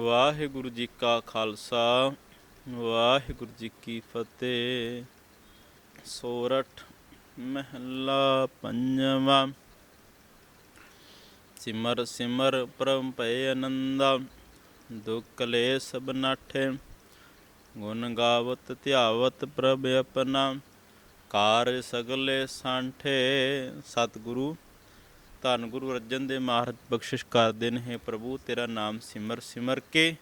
ਵਾਹਿਗੁਰੂ ਜੀ ਕਾ ਖਾਲਸਾ, ਵਾਹਿਗੁਰੂ ਜੀ ਕੀ ਫਤਿਹ। ਸੋਰਠ ਮਹੱਲਾ ਪੰਜਵਾਂ। ਸਿਮਰ ਸਿਮਰ ਪਰਮ ਭਏ ਆਨੰਦਾ ਦੁਖ ਕਲੇਸ਼ ਸਭ ਨਾਠੇ। ਗੁਣ ਗਾਵਤ ਧਿਆਵਤ ਪ੍ਰਭ ਆਪਣਾ, ਕਾਰ ਸਗਲੇ ਸਾਂਠੇ। ਸਤਿਗੁਰੂ ਧੰਨ ਗੁਰੂ ਅਰਜਨ ਦੇ ਮਹਾਰਾਜ, ਬਖਸ਼ਿਸ਼ ਕਰਦੇ ਨੇ ਹੈ ਪ੍ਰਭੂ, ਤੇਰਾ ਨਾਮ ਸਿਮਰ ਸਿਮਰ ਕੇ।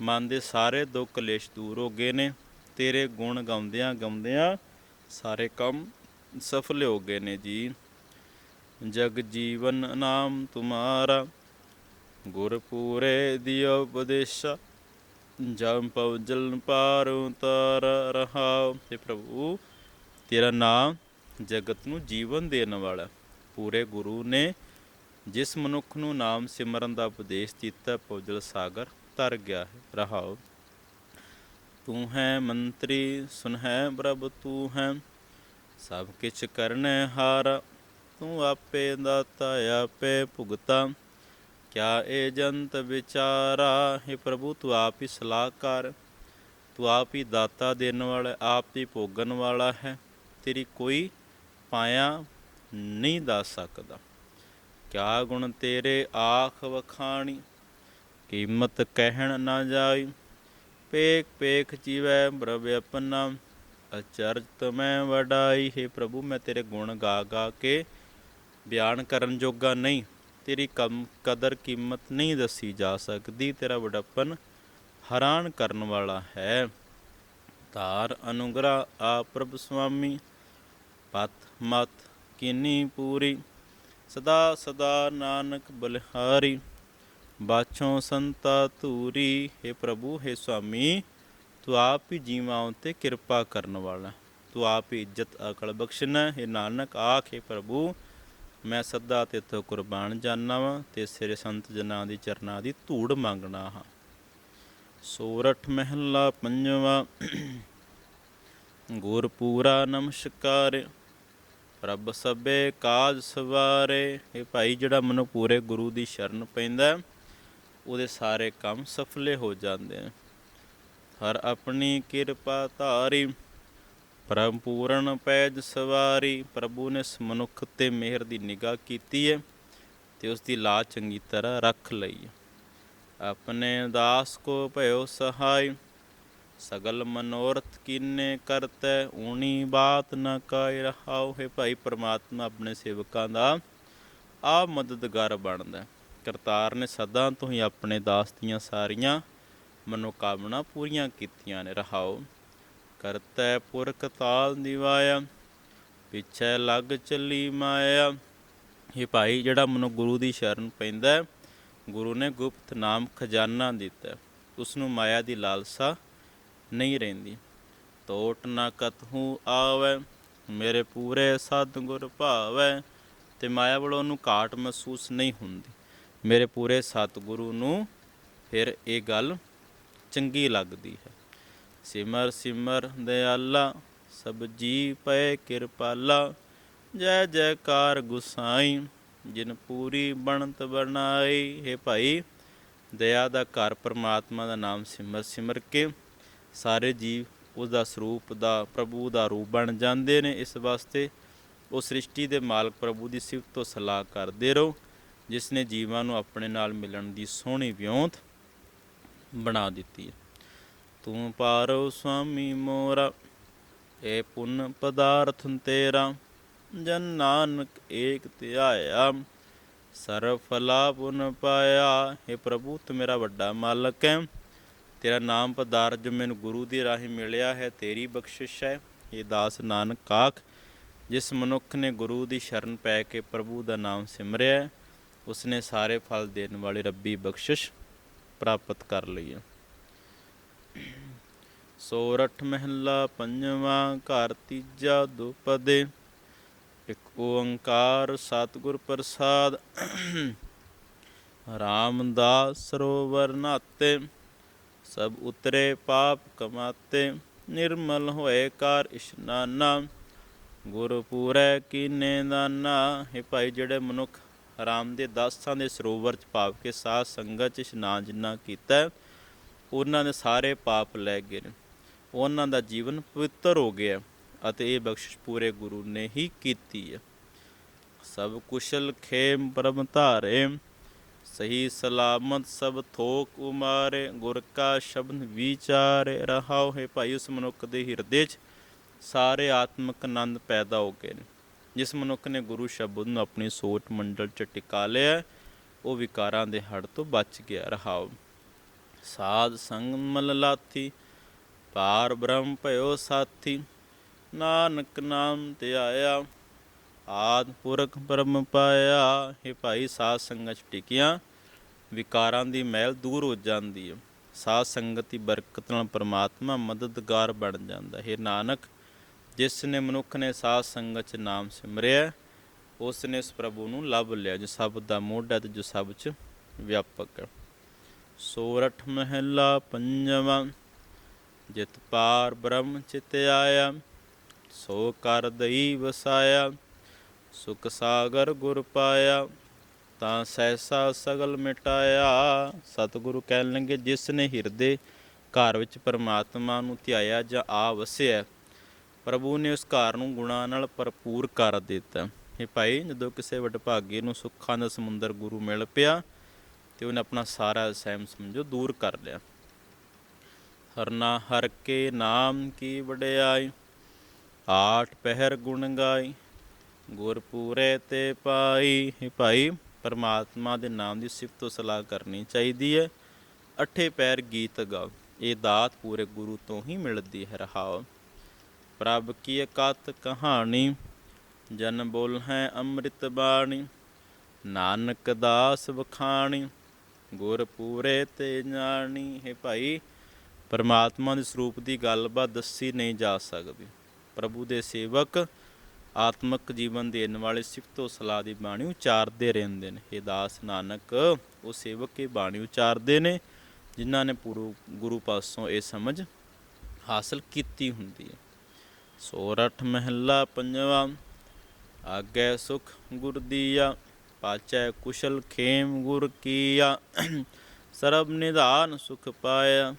ਮਨ ਦੇ ਸਾਰੇ ਦੁੱਖ ਕਲੇਸ਼ ਦੂਰ ਹੋ ਗਏ ਨੇ, ਤੇਰੇ ਗੁਣ ਗਾਉਂਦਿਆਂ ਗਾਉਂਦਿਆਂ ਸਾਰੇ ਕੰਮ ਸਫਲ ਹੋ ਗਏ ਨੇ ਜੀ। ਜਗ ਜੀਵਨ ਨਾਮ ਤੁਮਾਰਾ ਗੁਰ ਪੂਰੇ ਦਿਓ ਉਪਦੇਸ਼ਾ। ਜਮ ਪਵ ਜਲ ਪਾਰ ਉਤਾਰ ਰਹਾਉ। ਤੇ ਪ੍ਰਭੂ, ਤੇਰਾ ਨਾਮ ਜਗਤ ਨੂੰ ਜੀਵਨ ਦੇਣ ਵਾਲਾ। ਪੂਰੇ ਗੁਰੂ ਨੇ, ਜਿਸ ਮਨੁੱਖ ਨੂੰ ਨਾਮ ਸਿਮਰਨ ਦਾ ਉਪਦੇਸ਼ ਦਿੱਤਾ ਪਉਜਲ ਸਾਗਰ ਤਰ ਗਿਆ ਹੈ, ਰਹਾਉ। ਤੂੰ ਹੈ ਮੰਤਰੀ, ਸੁਨ ਹੈ ਪ੍ਰਭ, ਤੂੰ ਹੈ ਸਭ ਕਿਛ ਕਰਨੈ ਹਾਰ। ਤੂੰ ਆਪੇ ਦਾਤਾ, ਆਪੇ ਭੁਗਤਾ, ਕਿਆ ਏ ਜੰਤ ਵਿਚਾਰਾ? ਹੈ ਪ੍ਰਭੂ, ਤੂੰ ਆਪ ਹੀ ਸਲਾਹਕਾਰ, ਤੂੰ ਆਪ ਹੀ ਦਾਤਾ ਦੇਣ ਵਾਲਾ, ਆਪ ਹੀ ਭੋਗਣ ਵਾਲਾ ਹੈ। ਤੇਰੀ ਕੋਈ ਪਾਇਆ ਨਹੀਂ ਦੱਸ ਸਕਦਾ। ਕਿਆ ਗੁਣ ਤੇਰੇ ਆਖ ਵਖਾਣੀ, ਕੀਮਤ ਕਹਿਣ ਨਾ ਜਾਈ। ਪੇਖ ਪੇਖ ਜੀਵੈ ਪ੍ਰਭ ਆਪਣਾ, ਅਚਰਤ ਮੈਂ ਵਡਾਈ। ਹੈ ਪ੍ਰਭੂ, ਮੈਂ ਤੇਰੇ ਗੁਣ ਗਾ ਗਾ ਕੇ ਬਿਆਨ ਕਰਨ ਜੋਗਾ ਨਹੀਂ। ਤੇਰੀ ਕਮ ਕਦਰ ਕੀਮਤ ਨਹੀਂ ਦੱਸੀ ਜਾ ਸਕਦੀ। ਤੇਰਾ ਵਡੱਪਨ ਹੈਰਾਨ ਕਰਨ ਵਾਲਾ ਹੈ। ਧਾਰ, ਅਨੁਗ੍ਰਹ ਆ ਪ੍ਰਭ ਸੁਆਮੀ। ਪਤ ਮਤ ਕੀਨੀ ਪੂਰੀ, ਸਦਾ ਸਦਾ ਨਾਨਕ ਬਲਿਹਾਰੀ, ਬਾਛੋਂ ਸੰਤਾ ਧੂਰੀ, ਹੈ ਪ੍ਰਭੂ, ਹੈ ਸੁਆਮੀ, ਤੂੰ ਆਪ ਹੀ ਜੀਵਾਂ ਉਤੇ ਕਿਰਪਾ ਕਰਨ ਵਾਲਾ, ਤੂੰ ਆਪ ਹੀ ਇੱਜ਼ਤ ਅਕਲ ਬਖਸ਼ਣਾ, ਹੈ ਨਾਨਕ, ਆਖੇ ਪ੍ਰਭੂ, ਮੈਂ ਸਦਾ ਤੇ ਤੇਥੋਂ ਕੁਰਬਾਨ ਜਾਨਾ ਵਾਂ, ਤੇ ਸਿਰੇ ਸੰਤ ਜਨਾਂ ਦੀ ਚਰਨਾਂ ਦੀ ਧੂੜ ਮੰਗਣਾ ਹਾਂ। ਸੋਰਠ ਮਹਿਲਾ ਪੰਜਵਾ, ਗੁਰਪੂਰਾ ਨਮਸਕਾਰ ਰੱਬ ਸਭੇ ਕਾਜ ਸਵਾਰੇ। ਇਹ ਭਾਈ ਜਿਹੜਾ ਮਨੁ ਪੂਰੇ ਗੁਰੂ ਦੀ ਸ਼ਰਨ ਪੈਂਦਾ ਉਹਦੇ ਸਾਰੇ ਕੰਮ ਸਫਲੇ ਹੋ ਜਾਂਦੇ ਨੇ ਹਰ ਆਪਣੀ ਕਿਰਪਾ ਧਾਰੀ, ਪਰਮ ਪੂਰਨ ਪੈਜ ਸਵਾਰੀ, ਪ੍ਰਭੂ ਨੇ ਇਸ ਮਨੁੱਖ ਤੇ ਮਿਹਰ ਦੀ ਨਿਗਾਹ ਕੀਤੀ ਹੈ ਤੇ ਉਸ ਦੀ ਲਾ ਚੰਗੀ ਤਰ੍ਹਾਂ ਰੱਖ ਲਈ ਆਪਣੇ ਦਾਸ ਕੋ ਭਇਓ ਸਹਾਈ ਸਗਲ ਮਨੋਰਥ ਕੀਨੇ ਕਰਤੈ, ਊਣੀ ਬਾਤ ਨ ਕਾਇ ਰਹਾਉ। ਹੈ ਭਾਈ ਪ੍ਰਮਾਤਮਾ ਆਪਣੇ ਸੇਵਕਾਂ ਦਾ ਆ ਮਦਦਗਾਰ ਬਣਦਾ। ਕਰਤਾਰ ਨੇ ਸਦਾ ਤੋਂ ਹੀ ਆਪਣੇ ਦਾਸ ਦੀਆਂ ਸਾਰੀਆਂ ਮਨੋਕਾਮਨਾ ਪੂਰੀਆਂ ਕੀਤੀਆਂ ਨੇ, ਰਹਾਉ। ਕਰਤੈ ਪੁਰਖ ਤਾਲ ਨਿਵਾਇਆ ਪਿੱਛੇ ਲੱਗ ਚੱਲੀ ਮਾਇਆ। ਇਹ ਭਾਈ, ਜਿਹੜਾ ਮਨੋ ਗੁਰੂ ਦੀ ਸ਼ਰਨ ਪੈਂਦਾ, ਗੁਰੂ ਨੇ ਗੁਪਤ ਨਾਮ ਖਜ਼ਾਨਾ ਦਿੱਤਾ। ਉਸ ਨੂੰ ਮਾਇਆ ਦੀ ਲਾਲਸਾ ਨਹੀਂ ਰਹਿੰਦੀ। ਤੋਟ ਨਾ ਕਤਹੂ ਆਵੈ, ਮੇਰੇ ਪੂਰੇ ਸਤਿਗੁਰ ਭਾਵੈ, ਤੇ ਮਾਇਆ ਵੱਲੋਂ ਉਹਨੂੰ ਘਾਟ ਮਹਿਸੂਸ ਨਹੀਂ ਹੁੰਦੀ। ਮੇਰੇ ਪੂਰੇ ਸਤਿਗੁਰੂ ਨੂੰ ਫਿਰ ਇਹ ਗੱਲ ਚੰਗੀ ਲੱਗਦੀ ਹੈ। ਸਿਮਰ ਸਿਮਰ ਦਿਆਲਾ, ਸਭ ਜੀ ਪਏ ਕਿਰਪਾਲਾ, ਜੈ ਜੈਕਾਰ ਗੁਸਾਈ, ਜਿਨ ਪੂਰੀ ਬਣਤ ਬਣਾਈ। ਹੈ ਭਾਈ, ਦਇਆ ਦਾ ਘਰ ਪਰਮਾਤਮਾ ਦਾ ਨਾਮ ਸਿਮਰ ਸਿਮਰ ਕੇ ਸਾਰੇ ਜੀਵ ਉਸ ਦਾ ਸਰੂਪ ਦਾ, ਪ੍ਰਭੂ ਦਾ ਰੂਪ ਬਣ ਜਾਂਦੇ ਨੇ। ਇਸ ਵਾਸਤੇ ਉਹ ਸ੍ਰਿਸ਼ਟੀ ਦੇ ਮਾਲਕ ਪ੍ਰਭੂ ਦੀ ਸਿਫਤ ਤੋਂ ਸਲਾਹ ਕਰਦੇ ਰਹੋ, ਜਿਸ ਨੇ ਜੀਵਾਂ ਨੂੰ ਆਪਣੇ ਨਾਲ ਮਿਲਣ ਦੀ ਸੋਹਣੀ ਵਿਉਂਤ ਬਣਾ ਦਿੱਤੀ ਹੈ। ਤੂੰ ਪਾਰੋ ਸੁਆਮੀ ਮੋਰਾ ਏ ਪੁੰਨ ਪਦਾਰਥ ਤੇਰਾ, ਜਨ ਨਾਨਕ ਏਕ ਧਿਆਇਆ ਸਰਬ ਫਲਾ ਪੁਨ ਪਾਇਆ। हे ਪ੍ਰਭੂ, ਤੂੰ ਮੇਰਾ ਵੱਡਾ ਮਾਲਕ ਹੈ। ਤੇਰਾ ਨਾਮ ਪਦਾਰਥ ਜੋ ਮੈਨੂੰ ਗੁਰੂ ਦੀ ਰਾਹੀਂ ਮਿਲਿਆ ਹੈ, ਤੇਰੀ ਬਖਸ਼ਿਸ਼ ਹੈ। ਇਹ ਦਾਸ ਨਾਨਕ ਕਾਖ ਜਿਸ ਮਨੁੱਖ ਨੇ ਗੁਰੂ ਦੀ ਸ਼ਰਨ ਪੈ ਕੇ ਪ੍ਰਭੂ ਦਾ ਨਾਮ ਸਿਮਰਿਆ ਉਸਨੇ ਸਾਰੇ ਫਲ ਦੇਣ ਵਾਲੀ ਰੱਬੀ ਬਖਸ਼ਿਸ਼ ਪ੍ਰਾਪਤ ਕਰ ਲਈ ਹੈ। ਸੋਰਠ ਮਹਿਲਾ ਪੰਜਵਾਂ, ਘਰ ਤੀਜਾ ਦੁਪਦੇ, ਇੱਕ ਓੰਕਾਰ ਸਤਿਗੁਰ ਪ੍ਰਸਾਦ। ਰਾਮਦਾਸ ਸਰੋਵਰ ਨਾਤੇ ਸਭ ਉਤਰੇ ਪਾਪ ਕਮਾਤੇ, ਨਿਰਮਲ ਹੋਏ ਕਾਰ ਇਸ਼ਨਾਨਾ। ਗੁਰ ਪੂਰੈ ਕੀਨੇ ਦਾਨਾ ਇਹ ਭਾਈ ਜਿਹੜੇ ਮਨੁੱਖ ਰਾਮ ਦੇ ਦਾਸਾਂ ਦੇ ਸਰੋਵਰ ਚ ਪਾਪ ਕੇ ਸਾਧ ਸੰਗਤ ਚ ਇਸ਼ਨਾਨ ਜਿੰਨਾ ਕੀਤਾ, ਉਹਨਾਂ ਦੇ ਸਾਰੇ ਪਾਪ ਲੈ ਗਏ ਨੇ। ਉਹਨਾਂ ਦਾ ਜੀਵਨ ਪਵਿੱਤਰ ਹੋ ਗਿਆ ਅਤੇ ਇਹ ਬਖਸ਼ਿਸ਼ ਪੂਰੇ ਗੁਰੂ ਨੇ ਹੀ ਕੀਤੀ ਹੈ। ਸਭ ਕੁਸ਼ਲ ਖੇਮ ਪਰਮ ਧਾਰੇ ਸਹੀ ਸਲਾਮਤ ਸਭ ਥੋਕ ਉਮਾਰੇ, ਗੁਰ ਕਾ ਸ਼ਬਦ ਵਿਚਾਰੇ ਰਹਾਉ ਹੈ ਭਾਈ ਉਸ ਮਨੁੱਖ ਦੇ ਹਿਰਦੇ 'ਚ, ਸਾਰੇ ਆਤਮਿਕ ਆਨੰਦ ਪੈਦਾ ਹੋ ਗਏ ਨੇ। ਜਿਸ ਮਨੁੱਖ ਨੇ ਗੁਰੂ ਸ਼ਬਦ ਨੂੰ ਆਪਣੀ ਸੋਚ ਮੰਡਲ 'ਚ ਟਿਕਾ ਲਿਆ, ਉਹ ਵਿਕਾਰਾਂ ਦੇ ਹੜ ਤੋਂ ਬਚ ਗਿਆ ਰਹਾਉ ਸਾਧ ਸੰਗ ਮਲ ਲਾਥੀ, ਪਾਰ ਬ੍ਰਹਮ ਭਇਓ ਸਾਥੀ, ਨਾਨਕ ਨਾਮ ਤੇ ਆਇਆ, ਆਦ ਪੁਰਖ ਬ੍ਰਹਮ ਪਾਇਆ ਇਹ ਭਾਈ ਸਾਧ ਸੰਗਤ 'ਚ ਟਿਕਿਆ ਵਿਕਾਰਾਂ ਦੀ ਮਹਿਲ ਦੂਰ ਹੋ ਜਾਂਦੀ ਹੈ। ਸਾਧ ਸੰਗਤ ਦੀ ਬਰਕਤ ਨਾਲ ਪ੍ਰਮਾਤਮਾ ਮਦਦਗਾਰ ਬਣ ਜਾਂਦਾ ਹੈ। ਨਾਨਕ, ਜਿਸ ਨੇ ਮਨੁੱਖ ਨੇ ਸਾਧ ਸੰਗਤ 'ਚ ਨਾਮ ਸਿਮਰਿਆ, ਉਸ ਨੇ ਉਸ ਪ੍ਰਭੂ ਨੂੰ ਲੱਭ ਲਿਆ, ਜੋ ਸਭ ਦਾ ਮੋਢਾ ਤੇ ਜੋ ਸਭ 'ਚ ਵਿਆਪਕ ਹੈ। ਸੋਰਠ ਮਹਿਲਾ ਪੰਜਵਾਂ, ਜਿਤ ਪਾਰ ਬ੍ਰਹਮ ਚਿਤ ਆਇਆ, ਸੋ ਕਰ ਦਈ ਵਸਾਇਆ, ਸੁਖ ਸਾਗਰ ਗੁਰ ਪਾਇਆ। ਤਾਂ ਸਹਿਸਾ ਸਗਲ ਮਿਟਾਇਆ। ਸਤਿਗੁਰੂ ਕਹਿਣ ਲੱਗੇ, ਜਿਸ ਨੇ ਹਿਰਦੇ ਘਰ ਵਿੱਚ ਪਰਮਾਤਮਾ ਨੂੰ ਧਿਆਇਆ ਜਾਂ ਆ ਵਸਿਆ, ਪ੍ਰਭੂ ਨੇ ਉਸ ਘਰ ਨੂੰ ਗੁਣਾ ਨਾਲ ਭਰਪੂਰ ਕਰ ਦਿੱਤਾ। ਇਹ ਭਾਈ, ਜਦੋਂ ਕਿਸੇ ਵਡਭਾਗੇ ਨੂੰ ਸੁੱਖਾਂ ਦਾ ਸਮੁੰਦਰ ਗੁਰੂ ਮਿਲ ਪਿਆ, ਤੇ ਉਹਨੇ ਆਪਣਾ ਸਾਰਾ ਸਹਿਮ ਸਮਝੋ ਦੂਰ ਕਰ ਲਿਆ। ਹਰਨਾ ਹਰ ਕੇ ਨਾਮ ਕੀ ਵਡਿਆਈ, ਆਠ ਪਹਿਰ ਗੁਣ ਗਾਈ, ਗੁਰ ਪੂਰੇ ਤੇ ਪਾਈ। हे ਭਾਈ ਪਰਮਾਤਮਾ ਦੇ ਨਾਮ ਦੀ ਸਿਫਤ ਸਲਾਹ ਕਰਨੀ ਚਾਹੀਦੀ ਹੈ। ਅਠੇ ਪੈਰ ਗੀਤ ਗਾਓ, ਇਹ ਦਾਤ ਪੂਰੇ ਗੁਰੂ ਤੋਂ ਹੀ ਮਿਲਦੀ ਹੈ ਰਹਾਓ। ਪ੍ਰਭ ਕੀ ਕਤ ਕਹਾਣੀ, ਜਨ ਬੋਲ ਹੈ ਅੰਮ੍ਰਿਤ ਬਾਣੀ। ਨਾਨਕ ਦਾਸ ਵਖਾਣੀ, ਗੁਰ ਪੂਰੇ ਤੇ ਜਾਣੀ। ਹੈ ਭਾਈ, ਪਰਮਾਤਮਾ ਦੇ ਸਰੂਪ ਦੀ ਗੱਲਬਾਤ ਦੱਸੀ ਨਹੀਂ ਜਾ ਸਕਦੀ। ਪ੍ਰਭੂ ਦੇ ਸੇਵਕ ਆਤਮਿਕ ਜੀਵਨ ਦੇਣ ਵਾਲੇ ਸਿਫਤੋ ਸਲਾਹ ਦੀ ਬਾਣੀ ਉਚਾਰਦੇ ਰਹਿੰਦੇ ਨੇ। ਇਹ ਦਾਸ ਨਾਨਕ, ਉਹ ਸੇਵਕ ਇਹ ਬਾਣੀ ਉਚਾਰਦੇ ਨੇ, ਜਿਨ੍ਹਾਂ ਨੇ ਪੂਰੂ ਗੁਰੂ ਪਾਸੋਂ ਇਹ ਸਮਝ ਹਾਸਲ ਕੀਤੀ ਹੁੰਦੀ ਹੈ। ਸੋਰਠ ਮਹਿਲਾ ਪੰਜਵਾ, ਆਗੇ ਸੁਖ ਗੁਰ ਦੀਆ, ਪਾਚੈ ਕੁਸ਼ਲ ਖੇਮ ਗੁਰ ਕੀਆ, ਸਰਬ ਨਿਧਾਨ ਸੁਖ ਪਾਇਆ,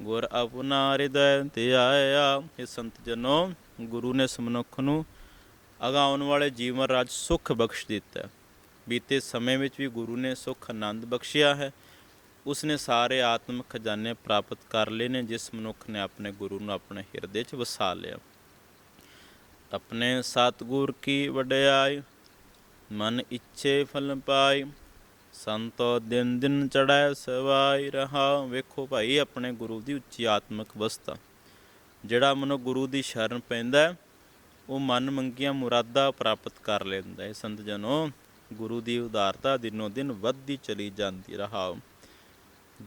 ਗੁਰ ਆਪਣਾ ਹਿਰਦੈ ਤੇ ਆਇਆ ਇਹ ਸੰਤ ਜਨੋ, ਗੁਰੂ ਨੇ ਸਮਨੁੱਖ ਨੂੰ ਅਗਾਉਣ ਵਾਲੇ ਜੀਵਨ ਰਾਜ ਸੁਖ ਬਖਸ਼ ਦਿੱਤਾ ਬੀਤੇ ਸਮੇਂ ਵਿੱਚ ਵੀ ਗੁਰੂ ਨੇ ਸੁਖ ਆਨੰਦ ਬਖਸ਼ਿਆ ਹੈ। ਉਸ ਨੇ ਸਾਰੇ ਆਤਮਿਕ ਖਜ਼ਾਨੇ ਪ੍ਰਾਪਤ ਕਰ ਲਏ ਨੇ, ਜਿਸ ਮਨੁੱਖ ਨੇ ਆਪਣੇ ਗੁਰੂ ਨੂੰ ਆਪਣੇ ਹਿਰਦੇ 'ਚ ਵਸਾ ਲਿਆ। ਆਪਣੇ ਸਤਿਗੁਰ ਕੀ ਵਡਿਆਈ, ਮਨ ਇੱਛੇ ਫਲ ਪਾਈ। ਸੰਤੋ ਦਿਨ ਦਿਨ ਚੜਾਇ ਸਵਾਈ ਰਹਾ। ਵੇਖੋ ਭਾਈ, ਆਪਣੇ ਗੁਰੂ ਦੀ ਉੱਚੀ ਆਤਮਿਕ ਅਵਸਥਾ, ਜਿਹੜਾ ਮਨੁ ਗੁਰੂ ਦੀ ਸ਼ਰਨ ਪੈਂਦਾ ਉਹ ਮਨ ਮੰਗੀਆਂ ਮੁਰਾਦਾਂ ਪ੍ਰਾਪਤ ਕਰ ਲੈਂਦਾ ਹੈ। ਸੰਤ ਜਨੋ, ਗੁਰੂ ਦੀ ਉਦਾਰਤਾ ਦਿਨੋ ਦਿਨ ਵੱਧਦੀ ਚਲੀ ਜਾਂਦੀ ਰਹਾਓ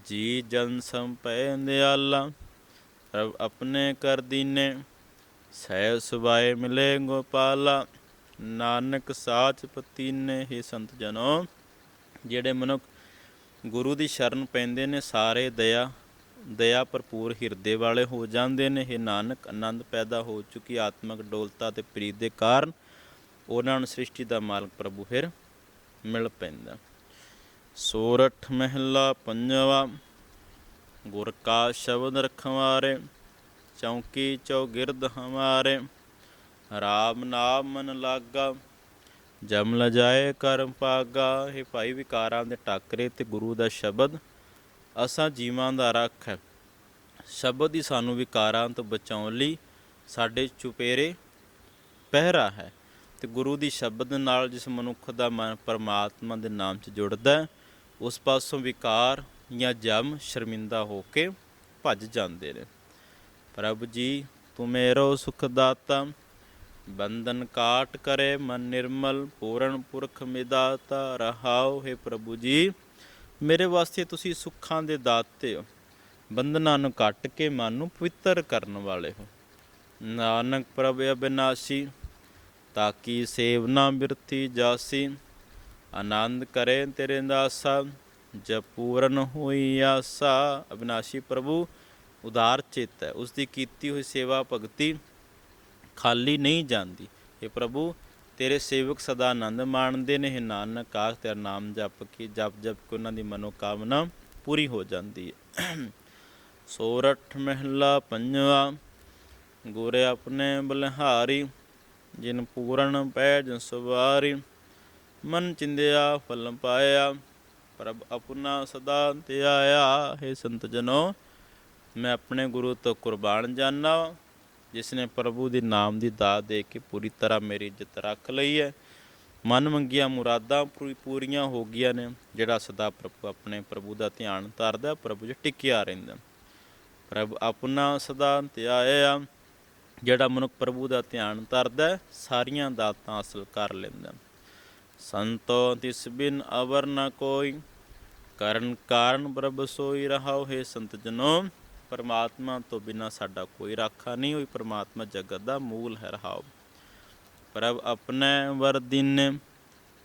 ਜੀ ਜਨ ਸੰਪੈ ਦਿਆਲਾ ਪ੍ਰਭ ਆਪਣੇ ਕਰ ਦੀਨੇ। ਸਹਿ ਸੁਭਾਏ ਮਿਲੇ ਗੋਪਾਲਾ, ਨਾਨਕ ਸਾਚ ਪਤੀਨੇ। ਹੀ ਸੰਤ ਜਨੋ, ਜਿਹੜੇ ਮਨੁੱਖ ਗੁਰੂ ਦੀ ਸ਼ਰਨ ਪੈਂਦੇ ਨੇ, ਸਾਰੇ ਦਇਆ ਦਇਆ ਭਰਪੂਰ ਹਿਰਦੇ ਵਾਲੇ ਹੋ ਜਾਂਦੇ ਨੇ। ਇਹ ਨਾਨਕ, ਆਨੰਦ ਪੈਦਾ ਹੋ ਚੁੱਕੀ ਆਤਮਿਕ ਡੋਲਤਾ ਤੇ ਪ੍ਰੀਤ ਦੇ ਕਾਰਨ ਉਹਨਾਂ ਨੂੰ ਸ੍ਰਿਸ਼ਟੀ ਦਾ ਮਾਲਕ ਪ੍ਰਭੂ ਫਿਰ ਮਿਲ ਪੈਂਦਾ। ਸੋਰਠ ਮਹਿਲਾ ਪੰਜਵਾ, ਗੁਰ ਕਾ ਸ਼ਬਦ ਰਖਵਾਰੇ, ਚੌਂਕੀ ਚੌਗਿਰਦ ਹਮਾਰੇ, ਰਾਮ ਨਾਮ ਮਨ ਲਾਗਾ, ਜਮ ਲਜਾਏ ਕਰਮ ਪਾਗਾ। ਇਹ ਭਾਈ ਵਿਕਾਰਾਂ ਦੇ ਟਾਕਰੇ ਤੇ ਗੁਰੂ ਦਾ ਸ਼ਬਦ ਅਸਾਂ ਜੀਵਾਂ ਦਾ ਰੱਖ ਹੈ। ਸ਼ਬਦ ਹੀ ਸਾਨੂੰ ਵਿਕਾਰਾਂ ਤੋਂ ਬਚਾਉਣ ਲਈ ਸਾਡੇ ਚੁਪੇਰੇ ਪਹਿਰਾ ਹੈ ਤੇ ਗੁਰੂ ਦੀ ਸ਼ਬਦ ਨਾਲ ਜਿਸ ਮਨੁੱਖ ਦਾ ਮਨ ਪਰਮਾਤਮਾ ਦੇ ਨਾਮ 'ਚ ਜੁੜਦਾ ਉਸ ਪਾਸੋਂ ਵਿਕਾਰ ਜਾਂ ਜਮ ਸ਼ਰਮਿੰਦਾ ਹੋ ਕੇ ਭੱਜ ਜਾਂਦੇ ਨੇ। ਪ੍ਰਭ ਜੀ, ਤੂੰ ਮੇਰੋ ਸੁਖ ਦਾਤਾ ਬੰਧਨ ਕਾਟ ਕਰੇ ਮਨ ਨਿਰਮਲ, ਪੂਰਨ ਪੁਰਖ ਮਿਦਾਤਾ, ਰਹਾਓ ਹੈ ਪ੍ਰਭੂ ਜੀ। ਮੇਰੇ ਵਾਸਤੇ ਤੁਸੀਂ ਸੁੱਖਾਂ ਦੇ ਦਾਤੇ ਹੋ। ਬੰਧਨਾਂ ਨੂੰ ਕੱਟ ਕੇ ਮਨ ਨੂੰ ਪਵਿੱਤਰ ਕਰਨ ਵਾਲੇ ਹੋ। ਨਾਨਕ ਪ੍ਰਭ ਅਬਿਨਾਸ਼ੀ ਤਾਕੀ ਸੇਵਨਾ ਬਿਰਤੀ ਜਾਸੀ। ਆਨੰਦ ਕਰੇ ਤੇਰੇ ਦਾਸਾ ਜਬ ਪੂਰਨ ਹੋਈ ਆਸਾ। ਅਬਿਨਾਸ਼ੀ ਪ੍ਰਭੂ, ਉਦਾਰ ਚਿੱਤ ਹੈ ਉਸ ਦੀ ਕੀਤੀ ਹੋਈ ਸੇਵਾ ਭਗਤੀ ਖਾਲੀ ਨਹੀਂ ਜਾਂਦੀ। ਇਹ ਪ੍ਰਭੂ, ਤੇਰੇ ਸੇਵਕ ਸਦਾ ਆਨੰਦ ਮਾਣਦੇ ਨੇ। ਹੈ ਨਾਨਕ, ਆਖ ਤੇਰਾ ਨਾਮ ਜਪ ਕੇ, ਜਪ ਜਪ ਕੇ ਉਹਨਾਂ ਦੀ ਮਨੋਕਾਮਨਾ ਪੂਰੀ ਹੋ ਜਾਂਦੀ ਹੈ। ਸੋਰਠ ਮਹਿਲਾ ਪੰਜਵਾ, ਗੁਰੇ ਆਪਣੇ ਬਲਿਹਾਰੀ, ਜਿਨ ਪੂਰਨ ਪੈਜ ਸਵਾਰੀ, ਮਨ ਚਿੰਦਿਆ ਫਲ ਪਾਇਆ, ਪ੍ਰਭ ਆਪਣਾ ਸਦਾ ਧਿਆਇਆ, ਹੈ ਸੰਤ ਜਨੋ, ਮੈਂ ਆਪਣੇ ਗੁਰੂ ਤੋਂ ਕੁਰਬਾਨ ਜਾਨਾ ਜਿਸ ਨੇ ਪ੍ਰਭੂ ਦੇ ਨਾਮ ਦੀ ਦਾਤ ਦੇ ਕੇ ਪੂਰੀ ਤਰ੍ਹਾਂ ਮੇਰੀ ਇੱਜ਼ਤ ਰੱਖ ਲਈ ਹੈ। ਮਨ ਮੰਗੀਆਂ ਮੁਰਾਦਾਂ ਪੂਰੀ ਪੂਰੀਆਂ ਹੋ ਗਈਆਂ ਨੇ, ਜਿਹੜਾ ਸਦਾ ਪ੍ਰਭੂ ਆਪਣੇ ਪ੍ਰਭੂ ਦਾ ਧਿਆਨ ਧਰਦਾ, ਪ੍ਰਭੂ 'ਚ ਟਿਕਿਆ ਰਹਿੰਦਾ। ਪ੍ਰਭ ਆਪਣਾ ਸਦਾ ਧਿਆਇਆ ਜਿਹੜਾ ਮਨੁੱਖ ਪ੍ਰਭੂ ਦਾ ਧਿਆਨ ਧਰਦਾ ਸਾਰੀਆਂ ਦਾਤਾਂ ਹਾਸਲ ਕਰ ਲੈਂਦਾ ਸੰਤੋ ਤਿਸ ਬਿਨ ਅਵਰ ਨ ਕੋਈ, ਕਰਨ ਕਾਰਨ ਪ੍ਰਭ ਸੋਈ ਰਹਾਉ ਹੈ ਸੰਤ ਜਨੋ। ਪਰਮਾਤਮਾ ਤੋਂ ਬਿਨਾ ਸਾਡਾ ਕੋਈ ਰਾਖਾ ਨਹੀਂ ਹੋਈ ਪਰਮਾਤਮਾ ਜਗਤ ਦਾ ਮੂਲ ਹੈ ਰਹਾਉ ਪ੍ਰਭ ਆਪਣੇ ਵਰਦੀਨੇ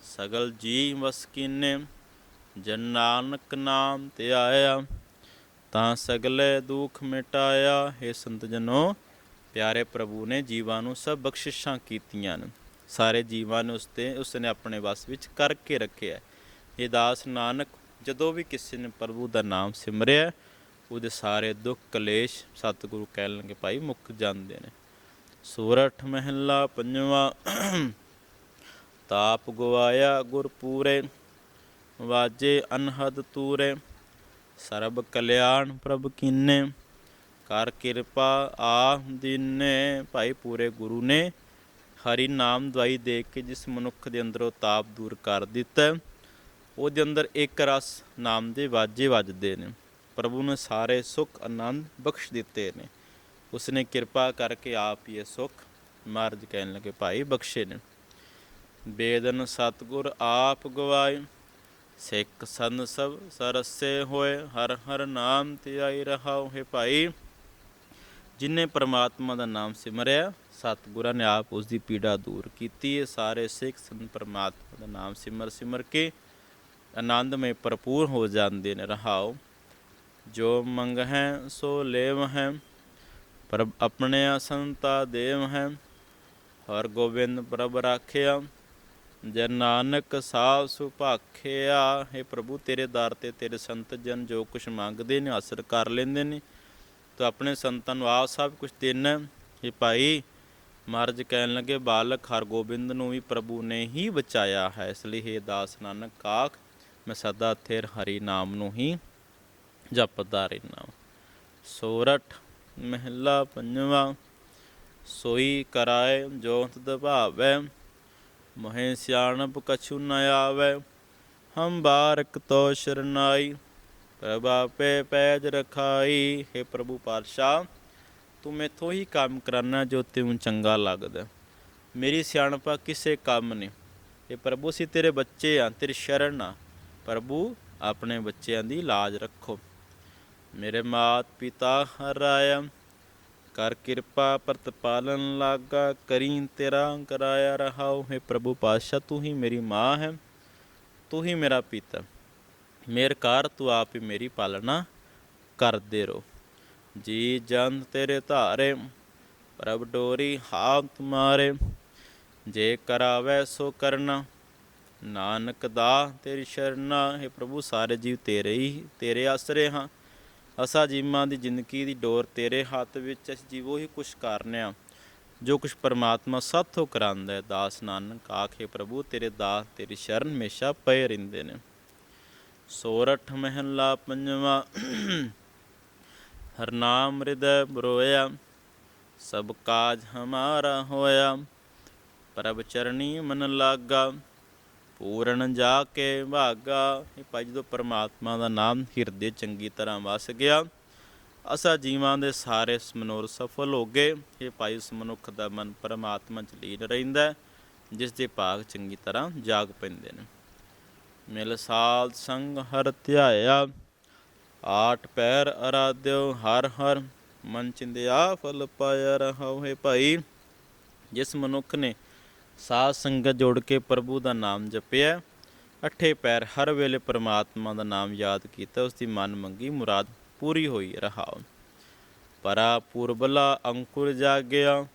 ਸਗਲ ਜੀ ਵਸਕੀਨੇ ਜਨ ਨਾਨਕ ਨਾਮ ਤੇ ਆਇਆ। ਤਾਂ ਸਗਲੇ ਦੁੱਖ ਮਿਟਾਇਆ। ਹੈ ਸੰਤ ਜਨੋ, ਪਿਆਰੇ ਪ੍ਰਭੂ ਨੇ ਜੀਵਾਂ ਨੂੰ ਸਭ ਬਖਸ਼ਿਸ਼ਾਂ ਕੀਤੀਆਂ ਨੇ। ਸਾਰੇ ਜੀਵਾਂ ਨੂੰ ਉਸਤੇ, ਉਸਨੇ ਆਪਣੇ ਵਸ ਵਿੱਚ ਕਰਕੇ ਰੱਖਿਆ। ਇਹ ਦਾਸ ਨਾਨਕ, ਜਦੋਂ ਵੀ ਕਿਸੇ ਨੇ ਪ੍ਰਭੂ ਦਾ ਨਾਮ ਸਿਮਰਿਆ, ਉਹਦੇ ਸਾਰੇ ਦੁੱਖ, ਕਲੇਸ਼ ਸਤਿਗੁਰੂ ਕਹਿ ਕਹਿਣਗੇ, ਭਾਈ ਮੁੱਕ ਜਾਂਦੇ ਨੇ। ਸੂਰਠ ਮਹਿਲਾ ਪੰਜਵਾ, ਤਾਪ ਗਵਾਇਆ ਗੁਰਪੂਰੇ, ਵਾਜੇ ਅਨਹਦ ਤੂਰੇ। ਸਰਬ ਕਲਿਆਣ ਪ੍ਰਭ ਕੀਨੇ, ਕਰ ਕਿਰਪਾ ਆ ਦਿਨੇ, ਭਾਈ ਪੂਰੇ ਗੁਰੂ ਨੇ ਹਰੀ ਨਾਮ ਦਵਾਈ ਦੇ ਕੇ ਜਿਸ ਮਨੁੱਖ ਦੇ ਅੰਦਰੋਂ ਤਾਪ ਦੂਰ ਕਰ ਦਿੱਤਾ, ਉਹਦੇ ਅੰਦਰ ਇੱਕ ਰਸ ਨਾਮ ਦੇ ਵਾਜੇ ਵੱਜਦੇ ਨੇ। ਪ੍ਰਭੂ ਨੇ ਸਾਰੇ ਸੁੱਖ ਆਨੰਦ ਬਖਸ਼ ਦਿੱਤੇ ਨੇ। ਉਸਨੇ ਕਿਰਪਾ ਕਰਕੇ ਆਪ ਹੀ ਇਹ ਸੁੱਖ ਮਾਰਜ ਕਹਿਣ ਲੱਗੇ, ਭਾਈ ਬਖਸ਼ੇ ਨੇ। ਬੇਦਨ ਸਤਗੁਰ ਆਪ ਗਵਾਏ ਸਿੱਖ ਸੰਨ ਸਭ ਸਰਸੇ ਹੋਏ, ਹਰ ਹਰ ਨਾਮ ਤੇ ਰਹਾਉ ਹੈ ਭਾਈ। ਜਿਨੇ ਪ੍ਰਮਾਤਮਾ ਦਾ ਨਾਮ ਸਿਮਰਿਆ, ਸਤਿਗੁਰਾਂ ਨੇ ਆਪ ਉਸ ਦੀ ਪੀੜਾ ਦੂਰ ਕੀਤੀ ਹੈ। ਸਾਰੇ ਸਿੱਖ ਸੰਤ ਪ੍ਰਮਾਤਮਾ ਦਾ ਨਾਮ ਸਿਮਰ ਸਿਮਰ ਕੇ ਆਨੰਦਮय ਭਰਪੂਰ ਹੋ ਜਾਂਦੇ ਨੇ, ਰਹਾਉ। ਜੋ ਮੰਗ ਹੈ ਸੋ ਲੇਵ ਹੈ ਪ੍ਰਭ ਆਪਣੇ ਸੰਤਾ ਦੇਵ ਹੈ ਹਰ ਗੋਬਿੰਦ ਪ੍ਰਭ ਰਾਖਿਆ ਜਨ ਨਾਨਕ ਸਾਹ ਸੁਭਾਖਿਆ। ਹੈ ਪ੍ਰਭੂ, ਤੇਰੇ ਦਰ ਤੇ ਤੇਰੇ ਸੰਤ ਜਨ ਜੋ ਕੁਛ ਮੰਗਦੇ ਨੇ ਅਸਰ ਕਰ ਲੈਂਦੇ ਨੇ। ਤੂੰ ਆਪਣੇ ਸੰਤਾਂ ਨੂੰ ਆਪ ਸਭ ਕੁਝ ਦੇਣਾ ਇਹ ਭਾਈ, ਮਹਾਰਾਜ ਕਹਿਣ ਲੱਗੇ, ਬਾਲਕ ਹਰਗੋਬਿੰਦ ਨੂੰ ਵੀ ਪ੍ਰਭੂ ਨੇ ਹੀ ਬਚਾਇਆ ਹੈ। ਇਸ ਲਈ हे ਦਾਸ ਨਾਨਕ ਆਖ ਮੈਂ ਸਦਾ ਥਿਰ ਹਰੀ ਨਾਮ ਨੂੰ ਹੀ ਜਪਦਾ ਰਹਿਣਾ ਸੋਰਠ ਮਹਿਲਾ ਪੰਜਵਾ, ਸੋਈ ਕਰਾਏ ਜੋਤ ਤਦ ਭਾਵੈ ਮਹੇ ਸਿਆਣਪ ਕਛੂ ਨ ਆਵੈ, ਹਮ ਬਾਰਕ ਤੋ ਸ਼ਰਨਾਈ ਪ੍ਰਭ ਆਪੇ ਪੈਜ ਰਖਾਈ, ਹੈ ਪ੍ਰਭੂ ਪਾਤਸ਼ਾਹ, ਤੂੰ ਮੈਥੋਂ ਹੀ ਕੰਮ ਕਰਾਨਾ ਜੋ ਤੈਨੂੰ ਚੰਗਾ ਲੱਗਦਾ। ਮੇਰੀ ਸਿਆਣਪਾ ਕਿਸੇ ਕੰਮ ਨੇ। ਇਹ ਪ੍ਰਭੂ ਸੀ ਤੇਰੇ ਬੱਚੇ ਆ, ਤੇਰੀ ਸ਼ਰਨ ਆ। ਪ੍ਰਭੂ, ਆਪਣੇ ਬੱਚਿਆਂ ਦੀ ਲਾਜ ਰੱਖੋ। ਮੇਰੇ ਮਾਤ ਪਿਤਾ ਹਰਾਇਆ ਕਰ ਕਿਰਪਾ ਪ੍ਰਤਪਾਲਨ ਲਾਗਾ, ਕਰੀ ਤੇਰਾ ਕਰਾਇਆ ਰਹਾਉ ਹੈ ਪ੍ਰਭੂ ਪਾਤਸ਼ਾਹ, ਤੂੰ ਹੀ ਮੇਰੀ ਮਾਂ ਹੈ, ਤੂੰ ਹੀ ਮੇਰਾ ਪਿਤਾ। ਮੇਰ ਕਰ ਤੂੰ ਆਪ ਹੀ ਮੇਰੀ ਪਾਲਣਾ ਕਰਦੇ ਰੋ ਜੀ ਜਨ ਤੇਰੇ ਧਾਰੇ, ਪ੍ਰਭ ਡੋਰੀ ਹਾਥ ਤੁਮਾਰੇ ਜੇ ਕਰਾਵੇ ਸੋ ਕਰਨਾ, ਨਾਨਕ ਦਾ ਤੇਰੀ ਸ਼ਰਨਾ ਹੈ ਪ੍ਰਭੂ, ਸਾਰੇ ਜੀਵ ਤੇਰੇ ਹੀ, ਤੇਰੇ ਆਸਰੇ ਹਾਂ। ਅਸਾ ਜੀਵਾਂ ਦੀ ਜ਼ਿੰਦਗੀ ਦੀ ਡੋਰ ਤੇਰੇ ਹੱਥ ਵਿੱਚ ਅਸੀਂ ਜੀਵੋ ਹੀ ਕੁਛ ਕਰਨੇ ਜੋ ਕੁਛ ਪਰਮਾਤਮਾ ਸਾਥੋਂ ਕਰਾਂਦਾ ਹੈ, ਦਾਸ ਨਾਨਕ ਆਖੇ, ਪ੍ਰਭੂ, ਤੇਰੇ ਦਾਸ, ਤੇਰੀ ਸ਼ਰਨ ਹਮੇਸ਼ਾ ਪਏ ਰਹਿੰਦੇ ਨੇ। ਸੋਰਠ ਮਹਿਲਾ ਪੰਜਵਾ। ਹਰਨਾਮ ਹਿਰਦੈ ਬਰੋਇਆ, ਸਭ ਕਾਜ ਹਮਾਰਾ ਹੋਇਆ। ਪ੍ਰਭ ਚਰਣੀ ਮਨ ਲਾਗਾ ਪੂਰਨ ਜਾ ਕੇ ਭਾਗਾ। ਇਹ ਭਾਈ ਜਦੋਂ ਪਰਮਾਤਮਾ ਦਾ ਨਾਮ ਹਿਰਦੇ ਚੰਗੀ ਤਰ੍ਹਾਂ ਵਸ ਗਿਆ ਅਸਾ ਜੀਵਾਂ ਦੇ ਸਾਰੇ ਮਨੋਰ ਸਫਲ ਹੋ ਗਏ। ਇਹ ਭਾਈ ਉਸ ਮਨੁੱਖ ਦਾ ਮਨ ਪਰਮਾਤਮਾ ਚ ਲੀਨ ਰਹਿੰਦਾ ਹੈ, ਜਿਸ ਦੇ ਭਾਗ ਚੰਗੀ ਤਰ੍ਹਾਂ ਜਾਗ ਪੈਂਦੇ ਨੇ। ਮਿਲ ਸਾਲ ਸੰਗ ਹਰ ਧਿਆਇਆ ਆਠ ਪੈਰ ਅਰਾਧਿਓ ਹਰ ਹਰ ਮਨ ਚਿੰਦਿਆ ਫਲ ਪਾਇਆ ਰਹਾਉ ਹੈ ਭਾਈ। ਜਿਸ ਮਨੁੱਖ ਨੇ ਸਾਧ ਸੰਗਤ ਜੋੜ ਕੇ ਪ੍ਰਭੂ ਦਾ ਨਾਮ ਜਪਿਆ। ਅੱਠੇ ਪੈਰ ਹਰ ਵੇਲੇ ਪ੍ਰਮਾਤਮਾ ਦਾ ਨਾਮ ਯਾਦ ਕੀਤਾ। ਉਸ ਦੀ ਮਨ ਮੰਗੀ ਮੁਰਾਦ ਪੂਰੀ ਹੋਈ ਰਹਾਉ। ਪਰਾ ਪੁਰਬਲਾ ਅੰਕੁਰ ਜਾਗਿਆ,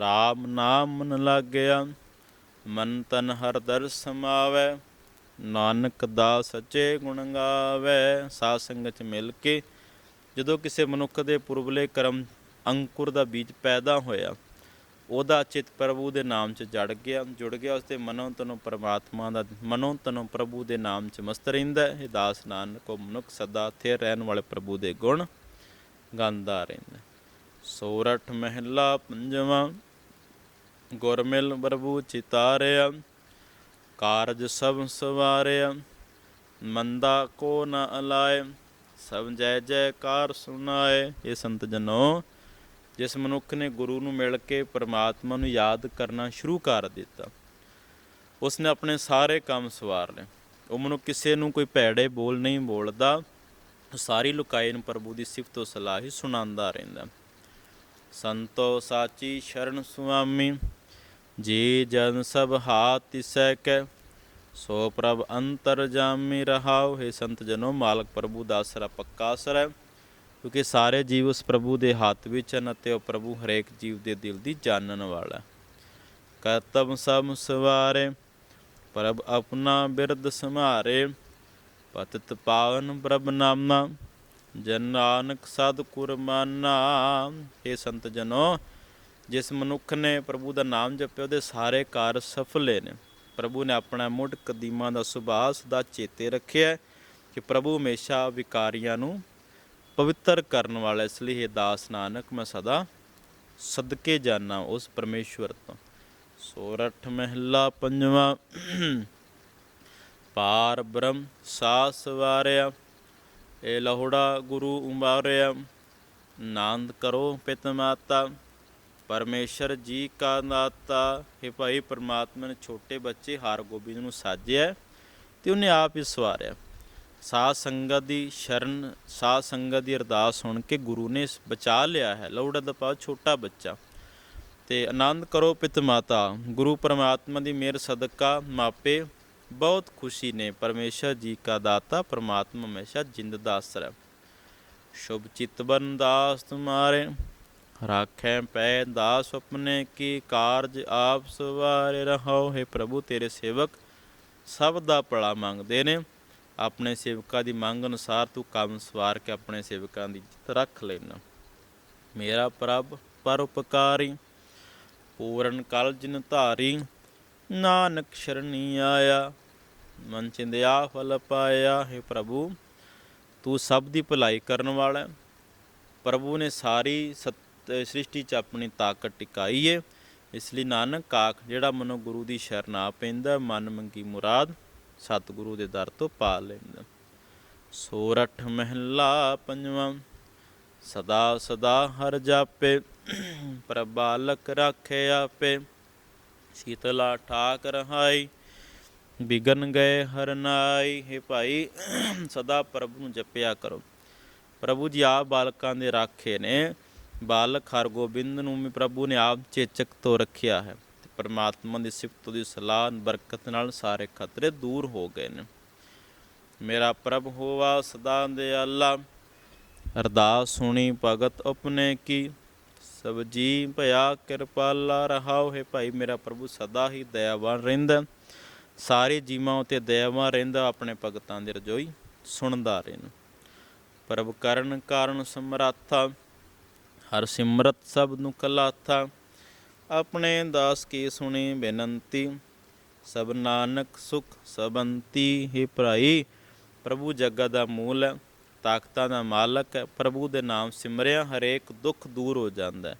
ਰਾਮ ਨਾਮ ਮਨ ਲਾਗਿਆ। ਮਨ ਤਨ ਹਰ ਦਰ ਸਮਾਵੈ, ਨਾਨਕ ਦਾ ਸੱਚੇ ਗੁਣ ਗਾਵੇ। ਸਾਧ ਸੰਗਤ ਚ ਮਿਲ ਕੇ ਜਦੋਂ ਕਿਸੇ ਮਨੁੱਖ ਦੇ ਪੁਰਬਲੇ ਕਰਮ ਅੰਕੁਰ ਦਾ ਬੀਜ ਪੈਦਾ ਹੋਇਆ ਉਹਦਾ ਚਿਤ ਪ੍ਰਭੂ ਦੇ ਨਾਮ 'ਚ ਜੜ ਗਿਆ, ਜੁੜ ਗਿਆ ਉਸ ਤੇ ਮਨੋਂ ਤਨੋਂ ਪਰਮਾਤਮਾ ਦਾ, ਮਨੋਂ ਤਨੋਂ ਪ੍ਰਭੂ ਦੇ ਨਾਮ 'ਚ ਮਸਤ ਰਹਿੰਦਾ ਹੈ। ਦਾਸ ਨਾਨਕ ਕੋ ਮਨੁੱਖ ਸਦਾ ਥੇ ਰਹਿਣ ਵਾਲੇ ਪ੍ਰਭੂ ਦੇ ਗੁਣ ਗਾਉਂਦਾ ਰਹਿੰਦਾ ਸੋਰਠ ਮਹਿਲਾ ਪੰਜਵਾਂ, ਗੁਰਮਿਲ ਪ੍ਰਭੂ ਚਿਤਾਰਿਆ, ਕਾਰਜ ਸਭ ਸਵਾਰਿਆ, ਮੰਦਾ ਕੋ ਨ ਅਲਾਏ, ਸਭ ਜੈ ਜੈਕਾਰ ਸੁਣਾਏ। ਇਹ ਸੰਤ ਜਨੋ ਜਿਸ ਮਨੁੱਖ ਨੇ ਗੁਰੂ ਨੂੰ ਮਿਲ ਕੇ ਪਰਮਾਤਮਾ ਨੂੰ ਯਾਦ ਕਰਨਾ ਸ਼ੁਰੂ ਕਰ ਦਿੱਤਾ। ਉਸ ਨੇ ਆਪਣੇ ਸਾਰੇ ਕੰਮ ਸਵਾਰ ਲਏ। ਉਹ ਮਨੁੱਖ ਕਿਸੇ ਨੂੰ ਕੋਈ ਭੈੜੇ ਬੋਲ ਨਹੀਂ ਬੋਲਦਾ। ਸਾਰੀ ਲੁਕਾਈ ਨੂੰ ਪ੍ਰਭੂ ਦੀ ਸਿਫਤ ਤੋਂ ਸਲਾਹ ਹੀ ਸੁਣਾਉਂਦਾ ਰਹਿੰਦਾ। ਸੰਤੋ ਸਾਚੀ ਸ਼ਰਨ ਸੁਆਮੀ, ਜੀ ਜਨ ਸਭ ਹਾਥ ਤਿਸੈ ਕੈ, ਸੋ ਪ੍ਰਭ ਅੰਤਰ ਜਾਮੀ ਰਹਾਉ। ਹੈ ਸੰਤ ਜਨੋ, ਮਾਲਕ ਪ੍ਰਭੂ ਦਾ ਆਸਰਾ ਪੱਕਾ ਆਸਰਾ ਹੈ ਕਿਉਂਕਿ ਸਾਰੇ ਜੀਵ ਉਸ ਪ੍ਰਭੂ ਦੇ ਹੱਥ ਵਿੱਚ ਹਨ ਅਤੇ ਉਹ ਪ੍ਰਭੂ ਹਰੇਕ ਜੀਵ ਦੇ ਦਿਲ ਦੀ ਜਾਣਨ ਵਾਲਾ ਹੈ। ਕਰਤਵ ਸਭ ਸਵਾਰੇ, ਪ੍ਰਭ ਆਪਣਾ ਬਿਰਦ ਸੰਭਾਰੇ ਪਤਿਤ ਪਾਵਨ ਪ੍ਰਭ ਨਾਮਾ, ਜਨ ਨਾਨਕ ਸਦ ਕੁਰਮਾਨਾ ਇਹ ਸੰਤ ਜਨੋ, ਜਿਸ ਮਨੁੱਖ ਨੇ ਪ੍ਰਭੂ ਦਾ ਨਾਮ ਜਪਿਆ, ਉਹਦੇ ਸਾਰੇ ਕਾਰਜ ਸਫਲੇ ਨੇ ਪ੍ਰਭੂ ਨੇ ਆਪਣਾ ਮੁੱਢ ਕਦੀਮਾਂ ਦਾ ਸੁਭਾਅ ਸਦਾ ਚੇਤੇ ਰੱਖਿਆ ਕਿ ਪ੍ਰਭੂ ਹਮੇਸ਼ਾ ਵਿਕਾਰੀਆਂ ਨੂੰ ਪਵਿੱਤਰ ਕਰਨ ਵਾਲਾ, ਇਸ ਲਈ ਇਹ ਦਾਸ ਨਾਨਕ, ਮੈਂ ਸਦਾ ਸਦਕੇ ਜਾਣਾ ਉਸ ਪਰਮੇਸ਼ਵਰ ਤੋਂ। ਸੋਰਠ ਮਹਿਲਾ ਪੰਜਵਾਂ, ਪਾਰ ਬ੍ਰਹਮ ਸਾਸ ਵਾਰਿਆ, ਇਹ ਲਹੋੜਾ ਗੁਰੂ ਉਮਾਰਿਆ। ਨਾਨਦ ਕਰੋ ਪਿਤ ਮਾਤਾ, ਪਰਮੇਸ਼ਰ ਜੀ ਕਾ ਨਾਤਾ। ਹੈ ਭਾਈ, ਪਰਮਾਤਮਾ ਨੇ ਛੋਟੇ ਬੱਚੇ ਹਾਰ ਗੋਬਿੰਦ ਨੂੰ ਸਾਜਿਆ ਤੇ ਉਹਨੇ ਆਪ ਹੀ ਸਵਾਰਿਆ। ਸਾਧ ਸੰਗਤ ਦੀ ਸ਼ਰਨ, ਸਾਧ ਸੰਗਤ ਦੀ ਅਰਦਾਸ ਸੁਣ ਕੇ ਗੁਰੂ ਨੇ ਬਚਾ ਲਿਆ ਹੈ। ਲੌੜਾ ਦਾ ਪਾ ਛੋਟਾ ਬੱਚਾ। ਤੇ ਆਨੰਦ ਕਰੋ ਪਿਤ ਮਾਤਾ, ਗੁਰੂ ਪਰਮਾਤਮਾ ਦੀ ਮਿਹਰ, ਸਦਕਾ ਮਾਪੇ ਬਹੁਤ ਖੁਸ਼ੀ ਨੇ। ਪਰਮੇਸ਼ਰ ਜੀ ਕਾ ਦਾਤਾ, ਪਰਮਾਤਮਾ ਹਮੇਸ਼ਾ ਜਿੰਦ ਦਾ ਆਸਰਾ ਸ਼ੁਭ ਚਿਤਬਨ ਦਾਸ ਤੁਮਾਰੇ, ਰਾਖੈ ਪੈ ਦਾਸ ਆਪਣੇ ਕੀ ਕਾਰਜ ਆਪ ਸਵਾਰੇ ਰਹੋ ਹੈ ਪ੍ਰਭੂ ਤੇਰੇ ਸੇਵਕ, ਸਭ ਦਾ ਭਲਾ ਮੰਗਦੇ ਨੇ। ਆਪਣੇ ਸੇਵਕਾਂ ਦੀ ਮੰਗ ਅਨੁਸਾਰ ਤੂੰ ਕੰਮ ਸਵਾਰ ਕੇ ਆਪਣੇ ਸੇਵਕਾਂ ਦੀ ਇੱਜ਼ਤ ਰੱਖ ਲੈਣਾ ਮੇਰਾ ਪ੍ਰਭ, ਪਰਉਪਕਾਰੀ, ਪੂਰਨ ਕਲ ਜਿਨ ਧਾਰੀ, ਨਾਨਕ ਸ਼ਰਣੀ ਆਇਆ, ਮਨ ਚਿੰਦਿਆ ਫਲ ਪਾਇਆ। ਹੈ ਪ੍ਰਭੂ, ਤੂੰ ਸਭ ਦੀ ਭਲਾਈ ਕਰਨ ਵਾਲਾ ਪ੍ਰਭੂ ਨੇ ਸਾਰੀ ਸਤ, ਸ੍ਰਿਸ਼ਟੀ 'ਚ ਆਪਣੀ ਤਾਕਤ ਟਿਕਾਈ ਏ। ਇਸ ਲਈ ਨਾਨਕ, ਕਾਕ ਜਿਹੜਾ ਮਨੋ ਗੁਰੂ ਦੀ ਸ਼ਰਨ ਆ ਪੈਂਦਾ, ਮਨ ਮੰਗੀ ਮੁਰਾਦ। ਸਤਿਗੁਰੂ ਦੇ ਦਰ ਤੋਂ ਪਾ ਲੈਂਦਾ। ਸੋਰਠ ਮਹਿਲਾ ਪੰਜਵਾਂ, ਸਦਾ ਸਦਾ ਹਰ ਜਾਪੇ, ਪ੍ਰਬਾਲਕ ਰਾਖੇ ਆਪੇ। ਸ਼ੀਤਲਾ ਠਾਕ ਰਹਾਈ ਬਿਗਨ ਗਏ ਹਰਨਾਈ ਹੈ ਭਾਈ, ਸਦਾ ਪ੍ਰਭੂ ਨੂੰ ਜਪਿਆ ਕਰੋ। ਪ੍ਰਭੂ ਜੀ ਆਪ ਬਾਲਕਾਂ ਦੇ ਰਾਖੇ ਨੇ। ਬਾਲਕ ਹਰਗੋਬਿੰਦ ਨੂੰ ਵੀ ਪ੍ਰਭੂ ਨੇ ਆਪ ਚੇਚਕ ਤੋਂ ਰੱਖਿਆ ਹੈ। ਪਰਮਾਤਮਾ ਦੀ ਸਿਫਤ ਦੀ ਸਲਾਹ, ਬਰਕਤ ਨਾਲ ਸਾਰੇ ਖਤਰੇ ਦੂਰ ਹੋ ਗਏ ਨੇ। ਮੇਰਾ ਪ੍ਰਭ ਹੋਵਾ, ਸਦਾ ਦਿਆਲਾ। ਅਰਦਾਸ ਸੁਣੀ, ਭਗਤ ਆਪਣੇ ਕੀ। ਸਭ ਜੀ ਭਇਆ, ਕਿਰਪਾਲਾ ਰਹਾਉ ਹੈ ਭਾਈ, ਮੇਰਾ ਪ੍ਰਭੂ ਸਦਾ ਹੀ ਦਇਆਵਾਨ ਰਹਿੰਦਾ। ਸਾਰੇ ਜੀਵਾਂ ਉਤੇ ਦਇਆਵਾਨ ਰਹਿੰਦਾ, ਆਪਣੇ ਭਗਤਾਂ ਦੀ ਰਜੋਈ ਸੁਣਦਾ ਰਹਿੰਦਾ। ਪ੍ਰਭ ਕਰਨ ਕਾਰਨ ਸਮਰਾਥਾ, ਹਰ ਸਿਮਰਤ ਸਭ ਨੂੰ ਕਲਾਥਾ। ਆਪਣੇ ਦਾਸ ਕੀ ਸੁਣੀ ਬੇਨੰਤੀ, ਸਭ ਨਾਨਕ ਸੁਖ ਸਬੰਤੀ ਹੀ ਭਰਾਈ। ਪ੍ਰਭੂ ਜਗਤ ਦਾ ਮੂਲ ਹੈ, ਤਾਕਤਾਂ ਦਾ ਮਾਲਕ ਹੈ, ਪ੍ਰਭੂ ਦੇ ਨਾਮ ਸਿਮਰਿਆ, ਹਰੇਕ ਦੁੱਖ ਦੂਰ ਹੋ ਜਾਂਦਾ ਹੈ।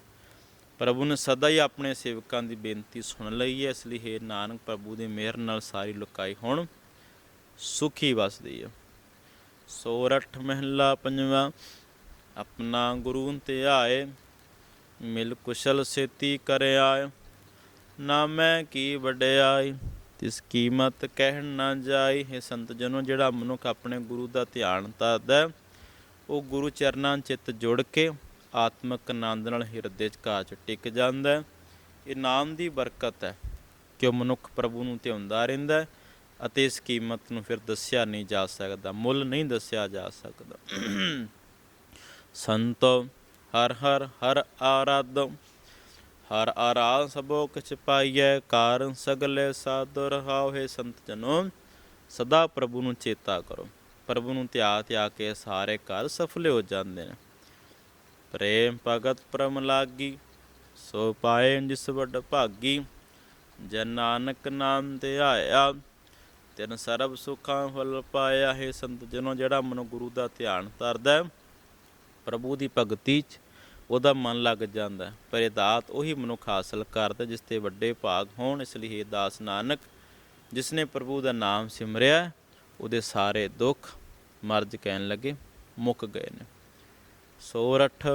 ਪ੍ਰਭੂ ਨੇ ਸਦਾ ਹੀ ਆਪਣੇ ਸੇਵਕਾਂ ਦੀ ਬੇਨਤੀ ਸੁਣ ਲਈ ਹੈ, ਇਸ ਲਈ ਹੈ ਨਾਨਕ, ਪ੍ਰਭੂ ਦੀ ਮਿਹਰ ਨਾਲ ਸਾਰੀ ਲੁਕਾਈ ਹੁਣ, ਸੁਖੀ ਵਸਦੀ ਹੈ। ਸੋਰਠ ਮਹਿਲਾ ਪੰਜਵਾਂ, ਆਪਣਾ ਗੁਰੂ ਤੇ ਆਏ ਮਿਲ ਕੁਸ਼ਲ ਸੇਤੀ ਕਰਿ ਆਏ ਨਾ ਮੈਂ ਕੀ ਵਡਿਆਈ, ਤਿਸ ਕੀਮਤ ਕਹਿਣ ਨਾ ਜਾਈ ਹੈ ਸੰਤ ਜਨੋ, ਜਿਹੜਾ ਮਨੁੱਖ ਆਪਣੇ ਗੁਰੂ ਦਾ ਧਿਆਨ ਧਰਦਾ ਉਹ ਗੁਰੂ ਚਰਨਾਂ ਚਿੱਤ ਜੁੜ ਕੇ ਆਤਮਿਕ ਆਨੰਦ ਨਾਲ ਹਿਰਦੇ 'ਚ ਕਾਚ ਟਿਕ ਜਾਂਦਾ ਹੈ। ਇਹ ਨਾਮ ਦੀ ਬਰਕਤ ਹੈ ਕਿ ਉਹ ਮਨੁੱਖ ਪ੍ਰਭੂ ਨੂੰ ਧਿਆਉਂਦਾ ਰਹਿੰਦਾ ਅਤੇ ਇਸ ਕੀਮਤ ਨੂੰ ਫਿਰ ਦੱਸਿਆ ਨਹੀਂ ਜਾ ਸਕਦਾ, ਮੁੱਲ ਨਹੀਂ ਦੱਸਿਆ ਜਾ ਸਕਦਾ ਸੰਤੋ ਹਰ ਹਰ ਹਰ ਆਰਾਧੋ ਹਰ ਆਰਾ ਸਭੋ ਕਿਛ ਪਾਈਐ ਕਾਰਨ ਸਗਲੇ ਸਾਧੁ ਰਹਾਉ ਹੈ ਸੰਤ ਜਨੋ। ਸਦਾ ਪ੍ਰਭੂ ਨੂੰ ਚੇਤਾ ਕਰੋ। ਪ੍ਰਭੂ ਨੂੰ ਧਿਆ ਧਿਆ ਕੇ ਸਾਰੇ ਘਰ ਸਫਲੇ ਹੋ ਜਾਂਦੇ ਨੇ। ਪ੍ਰੇਮ ਭਗਤ ਪ੍ਰਮ ਲਾਗੀ ਸੋ ਪਾਏ ਜਿਸ ਵੱਡ ਭਾਗੀ। ਜਨ ਨਾਨਕ ਨਾਮ ਤੇ ਆਇਆ ਤਿਨ ਸਰਬ ਸੁਖਾਂ ਫਲ ਪਾਇਆ ਹੈ ਸੰਤ ਜਨੋ ਜਿਹੜਾ ਮਨ ਗੁਰੂ ਦਾ ਧਿਆਨ ਧਰਦਾ। ਹੈ, ਪ੍ਰਭੂ ਦੀ ਭਗਤੀ 'ਚ ਉਹਦਾ ਮਨ ਲੱਗ ਜਾਂਦਾ ਪਰ ਇਹ ਦਾਤ ਉਹੀ ਮਨੁੱਖ ਹਾਸਲ ਕਰਦਾ ਜਿਸ ਤੇ ਵੱਡੇ ਭਾਗ ਹੋਣ, ਇਸ ਲਈ ਇਹ ਦਾਸ ਨਾਨਕ ਜਿਸ ਨੇ ਪ੍ਰਭੂ ਦਾ ਨਾਮ ਸਿਮਰਿਆ ਉਹਦੇ ਸਾਰੇ ਦੁੱਖ ਮਰਜ ਕਹਿਣ ਲੱਗੇ, ਮੁੱਕ ਗਏ ਨੇ। ਸੋਰਠ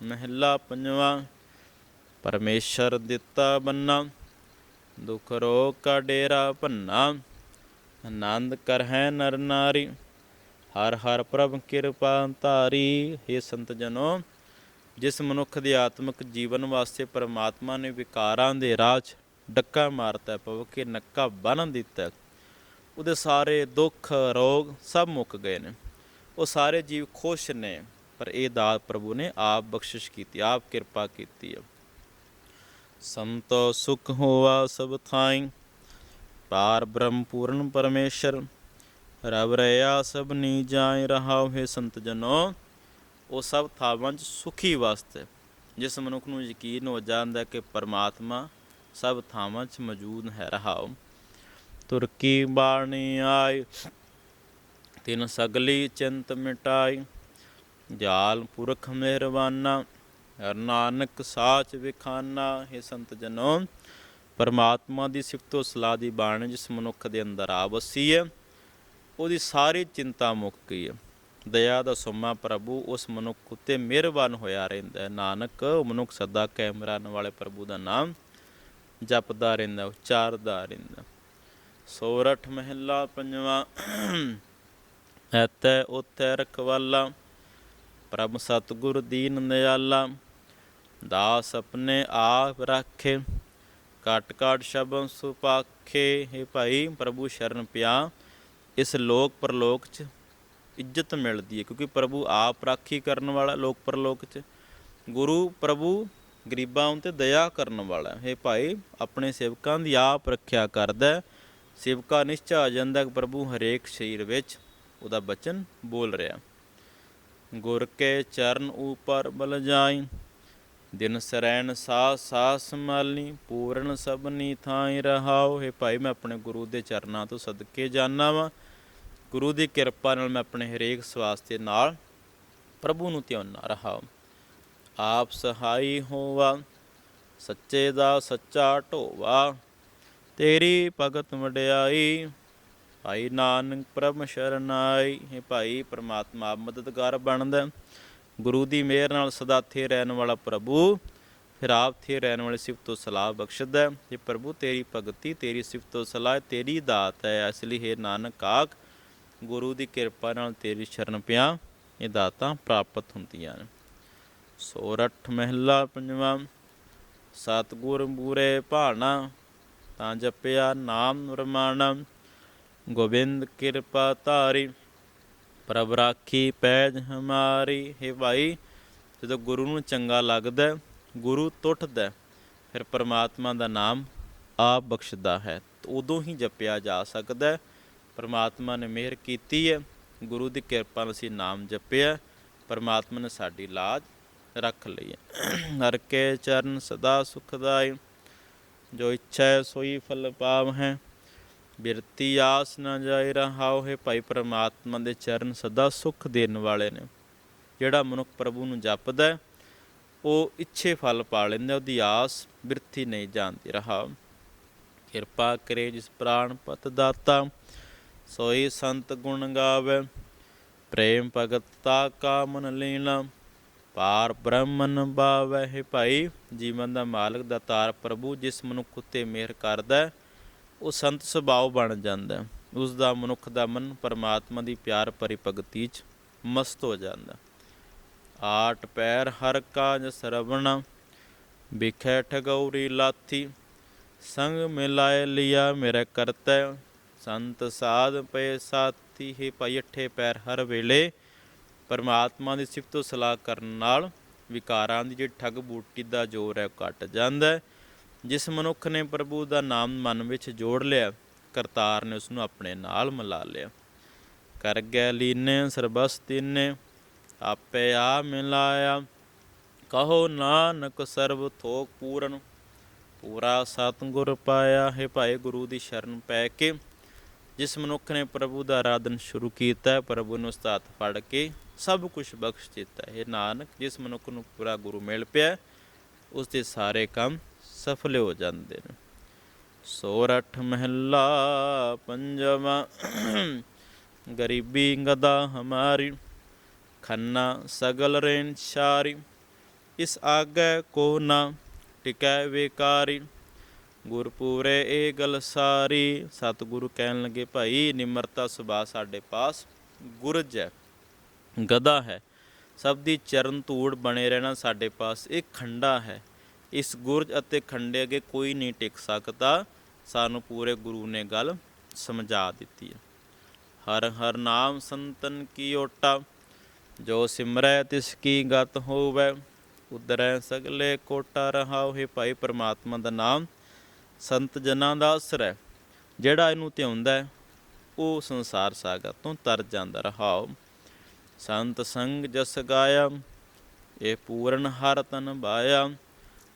ਮਹਿਲਾ ਪੰਜਵਾ, ਪਰਮੇਸ਼ਰ ਦਿੱਤਾ ਬੰਨਾ, ਦੁਖ ਰੋਗ ਕਾ ਡੇਰਾ ਭੰਨਾ, ਆਨੰਦ ਕਰ ਹੈ ਨਰ ਨਾਰੀ। ਹਰ ਹਰ ਪ੍ਰਭ ਕਿਰਪਾ ਧਾਰੀ हे ਸੰਤ ਜਨੋ, ਜਿਸ ਮਨੁੱਖ ਦੇ ਆਤਮਿਕ ਜੀਵਨ ਵਾਸਤੇ ਪਰਮਾਤਮਾ ਨੇ ਵਿਕਾਰਾਂ ਦੇ ਰਾਹ 'ਚ ਡੱਕਾ ਮਾਰਤਾ ਪਵ ਕੇ ਨੱਕਾ ਬੰਨ ਦਿੱਤਾ ਉਹਦੇ ਸਾਰੇ ਦੁੱਖ, ਰੋਗ ਸਭ ਮੁੱਕ ਗਏ ਨੇ। ਉਹ ਸਾਰੇ ਜੀਵ ਖੁਸ਼ ਨੇ, ਪਰ ਇਹ ਦਾਤ ਪ੍ਰਭੂ ਨੇ ਆਪ ਬਖਸ਼ਿਸ਼ ਕੀਤੀ, ਆਪ ਕਿਰਪਾ ਕੀਤੀ ਹੈ। ਸੰਤੋ ਸੁਖ ਹੋਵਾ ਸਭ ਥਾਈ, ਪਾਰ ਬ੍ਰਹਮ ਪੂਰਨ ਪਰਮੇਸ਼ਰ ਰਬ ਰਿਆ ਸਭ ਨੀ ਜਾਇ ਰਹਾਉ ਹੈ ਸੰਤ ਜਨੋ। ਉਹ ਸਭ ਥਾਵਾਂ 'ਚ ਸੁਖੀ ਵਾਸਤੇ ਜਿਸ ਮਨੁੱਖ ਨੂੰ ਯਕੀਨ ਹੋ ਜਾਂਦਾ ਕਿ ਪਰਮਾਤਮਾ ਸਭ ਥਾਵਾਂ 'ਚ ਮੌਜੂਦ ਹੈ ਰਹਾਉ। ਤੁਰਕੀ ਬਾਣੀ ਆਈ ਤਿਨ ਸਗਲੀ ਚਿੰਤ ਮਿਟਾਈ। ਜਾਲ ਪੁਰਖ ਮਿਹਰਬਾਨਾ, ਹਰ ਨਾਨਕ ਸਾਚ ਵਿਖਾਨਾ ਹੈ ਸੰਤ ਜਨੋ। ਪਰਮਾਤਮਾ ਦੀ ਸਿਫਤੋ ਸਲਾਹ ਦੀ ਬਾਣੀ ਜਿਸ ਮਨੁੱਖ ਦੇ ਅੰਦਰ ਆ ਵਸੀ ਹੈ। ਉਹਦੀ ਸਾਰੀ ਚਿੰਤਾ ਮੁੱਕ ਗਈ ਹੈ। ਦਇਆ ਦਾ ਸੁਮਾ ਪ੍ਰਭੂ ਉਸ ਮਨੁੱਖ ਉਤੇ ਮਿਹਰਬਾਨ ਹੋਇਆ ਰਹਿੰਦਾ ਹੈ। ਨਾਨਕ, ਮਨੁੱਖ ਸਦਾ ਕੈਮਰਾਨ ਵਾਲੇ ਪ੍ਰਭੂ ਦਾ ਨਾਮ ਜਪਦਾ ਰਹਿੰਦਾ ਉਚਾਰਦਾ ਰਹਿੰਦਾ ਸੋਰਠ ਮਹਿਲਾ ਪੰਜਵਾ ਐਤੈ ਉਤੈ ਰਖਵਾਲਾ, ਪ੍ਰਭ ਸਤਗੁਰ ਦੀਨ ਨਿਆਲਾ, ਦਾਸ ਆਪਣੇ ਆਪ ਰੱਖੇ ਕਟ ਕਟ ਸ਼ਬਦ ਸੁਪਾਖੇ, ਹੈ ਭਾਈ, ਪ੍ਰਭੂ ਸ਼ਰਨ ਪਿਆ। ਇਸ ਲੋਕ ਪਰਲੋਕ ਚ ਇੱਜ਼ਤ ਮਿਲਦੀ ਹੈ, ਕਿਉਂਕਿ ਪ੍ਰਭੂ ਆਪ ਰਾਖੀ ਕਰਨ ਵਾਲਾ ਲੋਕ ਪਰਲੋਕ ਚ। ਗੁਰੂ, ਪ੍ਰਭੂ ਗਰੀਬਾਂ ਉਤੇ ਦਇਆ ਕਰਨ ਵਾਲਾ ਹੈ। ਭਾਈ, ਆਪਣੇ ਸੇਵਕਾਂ ਦੀ ਆਪ ਰੱਖਿਆ ਕਰਦਾ ਹੈ। ਸੇਵਕਾ ਨਿਸ਼ਚਾ ਆ ਜਾਂਦਾ ਕਿ ਪ੍ਰਭੂ ਹਰੇਕ ਸ਼ਰੀਰ ਵਿੱਚ ਉਹਦਾ ਬਚਨ ਬੋਲ ਰਿਹਾ ਗੁਰ ਕੇ ਚਰਨ ਉਪਰ ਬਲ ਜਾਈ, ਦਿਨ ਸਰੈਣ ਸਾਸ ਸਾਸ ਸੰਭਾਲੀ ਪੂਰਨ ਸਭਨੀ ਥਾਈ ਰਹਾਉ ਹੈ ਭਾਈ, ਮੈਂ ਆਪਣੇ ਗੁਰੂ ਦੇ ਚਰਨਾਂ ਤੋਂ ਸਦਕੇ ਜਾਣਾ ਵਾਂ। ਗੁਰੂ ਦੀ ਕਿਰਪਾ ਨਾਲ ਮੈਂ ਆਪਣੇ ਹਰੇਕ ਸਵਾਸ ਦੇ ਨਾਲ ਪ੍ਰਭੂ ਨੂੰ ਧਿਆਉਣਾ ਰਹਾਉ ਆਪ ਸਹਾਈ ਹੋਵਾ, ਸੱਚੇ ਦਾ ਸੱਚਾ ਢੋਵਾ, ਤੇਰੀ ਭਗਤ ਵਡਿਆਈ, ਭਾਈ ਨਾਨਕ ਪ੍ਰਭ ਸ਼ਰਨਾਈ, ਹੈ ਭਾਈ ਪ੍ਰਮਾਤਮਾ ਆਪ ਮਦਦਗਾਰ ਬਣਦਾ। ਗੁਰੂ ਦੀ ਮਿਹਰ ਨਾਲ ਸਦਾ ਥੇ ਰਹਿਣ ਵਾਲਾ ਪ੍ਰਭੂ, ਫਿਰ ਆਪ ਥੇ ਰਹਿਣ ਵਾਲੇ ਸਿਫਤੋ ਸਲਾਹ ਬਖਸ਼ਦਾ। ਹੈ ਇਹ ਪ੍ਰਭੂ, ਤੇਰੀ ਭਗਤੀ, ਤੇਰੀ ਸਿਫਤੋ ਸਲਾਹ, ਤੇਰੀ ਦਾਤ ਹੈ। ਇਸ ਲਈ ਹੈ ਨਾਨਕ ਆਖ ਗੁਰੂ ਦੀ ਕਿਰਪਾ ਨਾਲ ਤੇਰੀ ਸ਼ਰਨ ਪਿਆ, ਇਹ ਦਾਤਾਂ ਪ੍ਰਾਪਤ ਹੁੰਦੀਆਂ ਨੇ। ਸੋਰਠ ਮਹਿਲਾ ਪੰਜਵਾਂ, ਸਤਗੁਰ ਬੂਰੇ ਭਾਣਾ, ਤਾਂ ਜਪਿਆ ਨਾਮ ਰਮਾਣਾ। ਗੋਬਿੰਦ ਕਿਰਪਾ ਧਾਰੀ, ਪ੍ਰਭ ਰਾਖੀ ਪੈਜ ਹਮਾਰੀ, ਹੈ ਭਾਈ, ਜਦੋਂ ਗੁਰੂ ਨੂੰ ਚੰਗਾ ਲੱਗਦਾ, ਗੁਰੂ ਟੁੱਟਦਾ ਫਿਰ ਪਰਮਾਤਮਾ ਦਾ ਨਾਮ ਆਪ ਬਖਸ਼ਦਾ ਹੈ। ਉਦੋਂ ਹੀ ਜਪਿਆ ਜਾ ਸਕਦਾ ਹੈ ਪਰਮਾਤਮਾ ਨੇ ਮਿਹਰ ਕੀਤੀ ਹੈ, ਗੁਰੂ ਦੀ ਕਿਰਪਾ ਨਾਲ ਅਸੀਂ ਨਾਮ ਜਪਿਆ, ਪਰਮਾਤਮਾ ਨੇ ਸਾਡੀ ਲਾਜ ਰੱਖ ਲਈ ਹੈ। ਹਰ ਕੇ ਚਰਨ ਸਦਾ ਸੁਖਦਾਈ ਜੋ ਇੱਛਾ ਹੈ ਸੋਈ ਫਲ ਪਾਵ ਹੈ ਬਿਰਤੀ ਆਸ ਨਾ ਜਾਇ ਰਹਾਉ ਹੈ, ਭਾਈ ਪਰਮਾਤਮਾ ਦੇ ਚਰਨ ਸਦਾ ਸੁਖ ਦੇਣ ਵਾਲੇ ਨੇ। ਜਿਹੜਾ ਮਨੁੱਖ ਪ੍ਰਭੂ ਨੂੰ ਜਪਦਾ ਉਹ ਇੱਛੇ ਫਲ ਪਾ ਲੈਂਦਾ ਉਹਦੀ ਆਸ ਬਿਰਥੀ ਨਹੀਂ ਜਾਂਦੀ ਰਹਾ ਕਿਰਪਾ ਕਰੇ ਜਿਸ ਪ੍ਰਾਣ ਪਤ ਦਾਤਾ ਸੋਈ ਸੰਤ ਗੁਣ ਗਾਵੇ ਪ੍ਰੇਮ ਭਗਤਾ ਕਾ ਮਨ ਲੀਲਾ ਪਾਰ ਬ੍ਰਹਮਨ ਬਾਵੈ ਭਾਈ ਜੀਵਨ ਦਾ ਮਾਲਕ ਦਾ ਤਾਰ ਪ੍ਰਭੂ ਜਿਸ ਮਨੁੱਖ ਉਤੇ ਮਿਹਰ ਕਰਦਾ ਹੈ, ਉਹ ਸੰਤ ਸੁਭਾਅ ਬਣ ਜਾਂਦਾ ਹੈ। ਉਸ ਦਾ ਮਨੁੱਖ ਦਾ ਮਨ ਪਰਮਾਤਮਾ ਦੀ ਪਿਆਰ ਭਰੀ ਭਗਤੀ 'ਚ ਮਸਤ ਹੋ ਜਾਂਦਾ ਆਟ ਪੈਰ ਹਰ ਕਾਜ ਸਰਵਣਾ ਵਿਖੇ ਠਗੌਰੀ ਲਾਥੀ ਸੰਗ ਮਿਲਾਏ ਲਿਆ ਮੇਰਾ ਕਰਤੈ ਸੰਤ ਸਾਧ ਪਏ ਸਾਥੀ ਹੀ ਭਾਈ ਅੱਠੇ ਪੈਰ ਹਰ ਵੇਲੇ। ਪਰਮਾਤਮਾ ਦੀ ਸਿਫਤੋ ਸਲਾਹ ਕਰਨ ਨਾਲ ਵਿਕਾਰਾਂ ਦੀ ਜਿਹੜੀ ਠੱਗ ਬੂਟੀ ਦਾ ਜ਼ੋਰ ਹੈ ਉਹ ਘਟ ਜਾਂਦਾ ਹੈ। ਜਿਸ ਮਨੁੱਖ ਨੇ ਪ੍ਰਭੂ ਦਾ ਨਾਮ ਮਨ ਵਿੱਚ ਜੋੜ ਲਿਆ, ਕਰਤਾਰ ਨੇ ਉਸ ਨੂੰ ਆਪਣੇ ਨਾਲ ਮਿਲਾ ਲਿਆ। ਕਰ ਗੈ ਲੀਨੇ ਸਰਬਸ ਤਿੰਨੇ ਆਪੇ ਆ ਮਿਲਾਇਆ। ਕਹੋ ਨਾਨਕ ਸਰਬ ਥੋਕ ਪੂਰਨ, ਪੂਰਾ ਸਤਿਗੁਰ ਪਾਇਆ ਹੈ ਭਾਈ ਗੁਰੂ ਦੀ ਸ਼ਰਨ ਪੈ ਕੇ। ਜਿਸ ਮਨੁੱਖ ਨੇ ਪ੍ਰਭੂ ਦਾ ਆਰਾਧਨ ਸ਼ੁਰੂ ਕੀਤਾ, ਪ੍ਰਭੂ ਨੂੰ ਉਸਤਾਦ ਫੜ ਕੇ ਸਭ ਕੁਝ ਬਖਸ਼ ਦਿੱਤਾ। ਹੈ ਨਾਨਕ, ਜਿਸ ਮਨੁੱਖ ਨੂੰ ਪੂਰਾ ਗੁਰੂ ਮਿਲ ਪਿਆ, ਉਸ ਦੇ ਸਾਰੇ ਕੰਮ ਸਫਲ ਹੋ ਜਾਂਦੇ ਨੇ। ਸੋਰਠ ਮਹਿਲਾ, ਪੰਜਵਾ ਗਰੀਬੀ ਗਦਾ ਹਮਾਰੀ, ਖੰਨਾ ਸਗਲ ਰੇਨ ਸ਼ਾਰੀ ਇਸ ਆਗੇ ਕੋ ਨਾ ਟਿਕੈ ਵੇਕਾਰੀ। ਗੁਰਪੂਰੇ ਇਹ ਗਲ ਸਾਰੀ, ਸਤਿਗੁਰੂ ਕਹਿਣ ਲੱਗੇ, ਭਾਈ, ਨਿਮਰਤਾ ਸੁਭਾ ਸਾਡੇ ਪਾਸ ਗੁਰਜ ਹੈ ਗਦਾ ਹੈ, ਸਭ ਦੀ ਚਰਨ ਧੂੜ ਬਣੇ ਰਹਿਣਾ ਸਾਡੇ ਪਾਸ, ਇਹ ਖੰਡਾ ਹੈ। ਇਸ ਗੁਰਜ ਅਤੇ ਖੰਡੇ ਅੱਗੇ ਕੋਈ ਨਹੀਂ ਟਿਕ ਸਕਦਾ। ਸਾਨੂੰ ਪੂਰੇ ਗੁਰੂ ਨੇ ਗੱਲ ਸਮਝਾ ਦਿੱਤੀ ਹੈ। ਹਰ ਹਰ ਨਾਮ ਸੰਤਨ ਕੀ ਓਟਾ, ਜੋ ਸਿਮਰੈ ਤਿਸ ਕੀ ਗਤ ਹੋਵੇ। ਉਦਰੈ ਸਗਲੇ ਕੋਟਾ ਰਹਾਉ, ਹੈ ਭਾਈ, ਪਰਮਾਤਮਾ ਦਾ ਨਾਮ ਸੰਤ ਜਨਾਂ ਦਾ ਅਸਰ ਹੈ। ਜਿਹੜਾ ਇਹਨੂੰ ਧਿਆਉਂਦਾ ਉਹ ਸੰਸਾਰ ਸਾਗਰ ਤੋਂ ਤਰ ਜਾਂਦਾ ਰਹਾਉ ਸੰਤ ਸੰਗ ਜਸ ਗਾਇਆ, ਇਹ ਪੂਰਨ ਹਰ ਤਨ ਬਾਇਆ।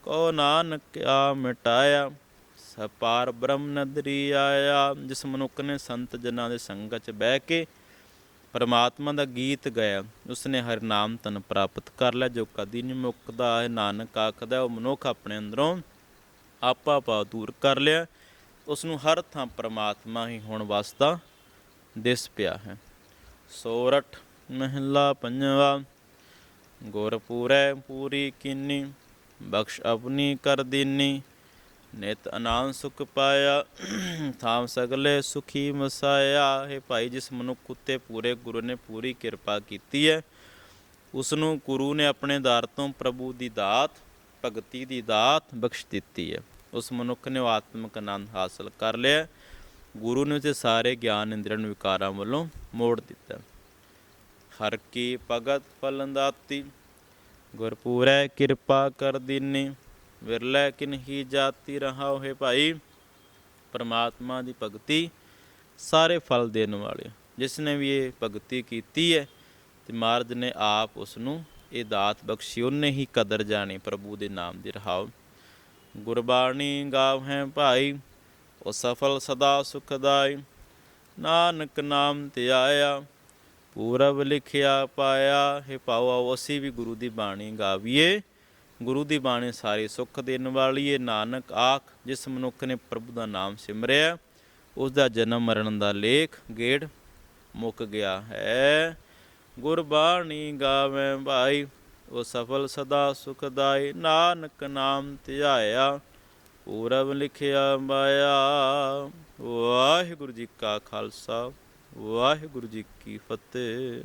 ਕੋ ਨਾਨਕ ਆ ਮਿਟਾਇਆ ਸਪਾਰ ਬ੍ਰਹਮ ਨਦਰੀ ਆਇਆ। ਜਿਸ ਮਨੁੱਖ ਨੇ ਸੰਤ ਜਨਾਂ ਦੇ ਸੰਗਤ ਚ ਬਹਿ ਕੇ ਪਰਮਾਤਮਾ ਦਾ ਗੀਤ ਗਾਇਆ, ਉਸਨੇ ਹਰ ਨਾਮ ਤਨ ਪ੍ਰਾਪਤ ਕਰ ਲਿਆ। ਜੋ ਕਦੀ ਨਹੀਂ ਮੁੱਕਦਾ ਹੈ ਨਾਨਕ ਆਖਦਾ, ਉਹ ਮਨੁੱਖ ਆਪਣੇ ਅੰਦਰੋਂ ਆਪਾ ਪਾ ਦੂਰ ਕਰ ਲਿਆ। ਉਸ ਨੂੰ ਹਰ ਥਾਂ ਪਰਮਾਤਮਾ ਹੀ ਹੁਣ ਵਸਦਾ ਦਿਸ ਪਿਆ ਹੈ। ਸੋਰਠ ਮਹਿਲਾ ਪੰਜਵਾ, ਗੁਰਪੂਰੈ ਪੂਰੀ ਕਿੰਨੀ, ਬਖਸ਼ ਆਪਣੀ ਕਰ ਦੀਨੀ। ਨਿਤ ਆਨੰਦ ਸੁਖ ਪਾਇਆ, ਥਾਮ ਸਗਲੇ ਸੁਖੀ ਮਸਾਇਆ। ਹੈ ਭਾਈ, ਜਿਸ ਮਨੁੱਖ ਉਤੇ ਪੂਰੇ ਗੁਰੂ ਨੇ ਪੂਰੀ ਕਿਰਪਾ ਕੀਤੀ ਹੈ ਉਸ ਨੂੰ ਗੁਰੂ ਨੇ ਆਪਣੇ ਦਰ ਤੋਂ ਪ੍ਰਭੂ ਦੀ ਦਾਤ, ਭਗਤੀ ਦੀ ਦਾਤ ਬਖਸ਼ ਦਿੱਤੀ ਹੈ। ਉਸ ਮਨੁੱਖ ਨੇ ਉਹ ਆਤਮਿਕ ਆਨੰਦ ਹਾਸਲ ਕਰ ਲਿਆ। ਗੁਰੂ ਨੇ ਉਸੇ ਸਾਰੇ ਗਿਆਨ ਇੰਦਰੀਆਂ ਨੂੰ ਵਿਕਾਰਾਂ ਵੱਲੋਂ ਮੋੜ ਦਿੱਤਾ। ਹਰ ਕੀ ਭਗਤ ਫਲਨ ਦਾਤੀ, ਗੁਰਪੂਰੈ ਕਿਰਪਾ ਕਰ ਦੀਨੀ, ਵਿਰਲੇ ਕਿਨਹੀ ਜਾਤੀ ਰਹਾਉ ਹੈ ਭਾਈ। ਪਰਮਾਤਮਾ ਦੀ ਭਗਤੀ ਸਾਰੇ ਫਲ ਦੇਣ ਵਾਲੇ। ਜਿਸ ਨੇ ਵੀ ਇਹ ਭਗਤੀ ਕੀਤੀ ਹੈ ਤੇ ਮਹਾਰਾਜ ਨੇ ਆਪ ਉਸ ਨੂੰ ਇਹ ਦਾਤ ਬਖਸ਼ੀ, ਉਹਨੇ ਹੀ ਕਦਰ ਜਾਣੀ ਪ੍ਰਭੂ ਦੇ ਨਾਮ ਦੀ ਰਹਾਉ। ਗੁਰਬਾਣੀ ਗਾਵਹਿ ਭਾਈ, ਉਹ ਸਫਲ ਸਦਾ ਸੁਖਦਾਈ ਨਾਨਕ ਨਾਮ ਤੇ ਪੂਰਬ ਲਿਖਿਆ ਪਾਇਆ। ਹੈ ਪਾਉ ਅਸੀਂ ਵੀ ਗੁਰੂ ਦੀ ਬਾਣੀ ਗਾਵੀਏ। ਗੁਰੂ ਦੀ ਬਾਣੀ ਸਾਰੀ ਸੁੱਖ ਦੇਣ ਵਾਲੀ ਏ ਨਾਨਕ ਆਖ, ਜਿਸ ਮਨੁੱਖ ਨੇ ਪ੍ਰਭੂ ਦਾ ਨਾਮ ਸਿਮਰਿਆ ਉਸ ਦਾ ਜਨਮ ਮਰਨ ਦਾ ਲੇਖ ਗੇੜ ਮੁੱਕ ਗਿਆ ਹੈ। ਗੁਰਬਾਣੀ ਗਾਵੇਂ ਭਾਈ ਉਹ ਸਫਲ ਸਦਾ ਸੁਖਦਾਈ, ਨਾਨਕ ਨਾਮ ਧਿਆਇਆ, ਪੂਰਬ ਲਿਖਿਆ ਮਾਇਆ। ਵਾਹਿਗੁਰੂ ਜੀ ਕਾ ਖਾਲਸਾ, ਵਾਹਿਗੁਰੂ ਜੀ ਕੀ ਫਤਿਹ।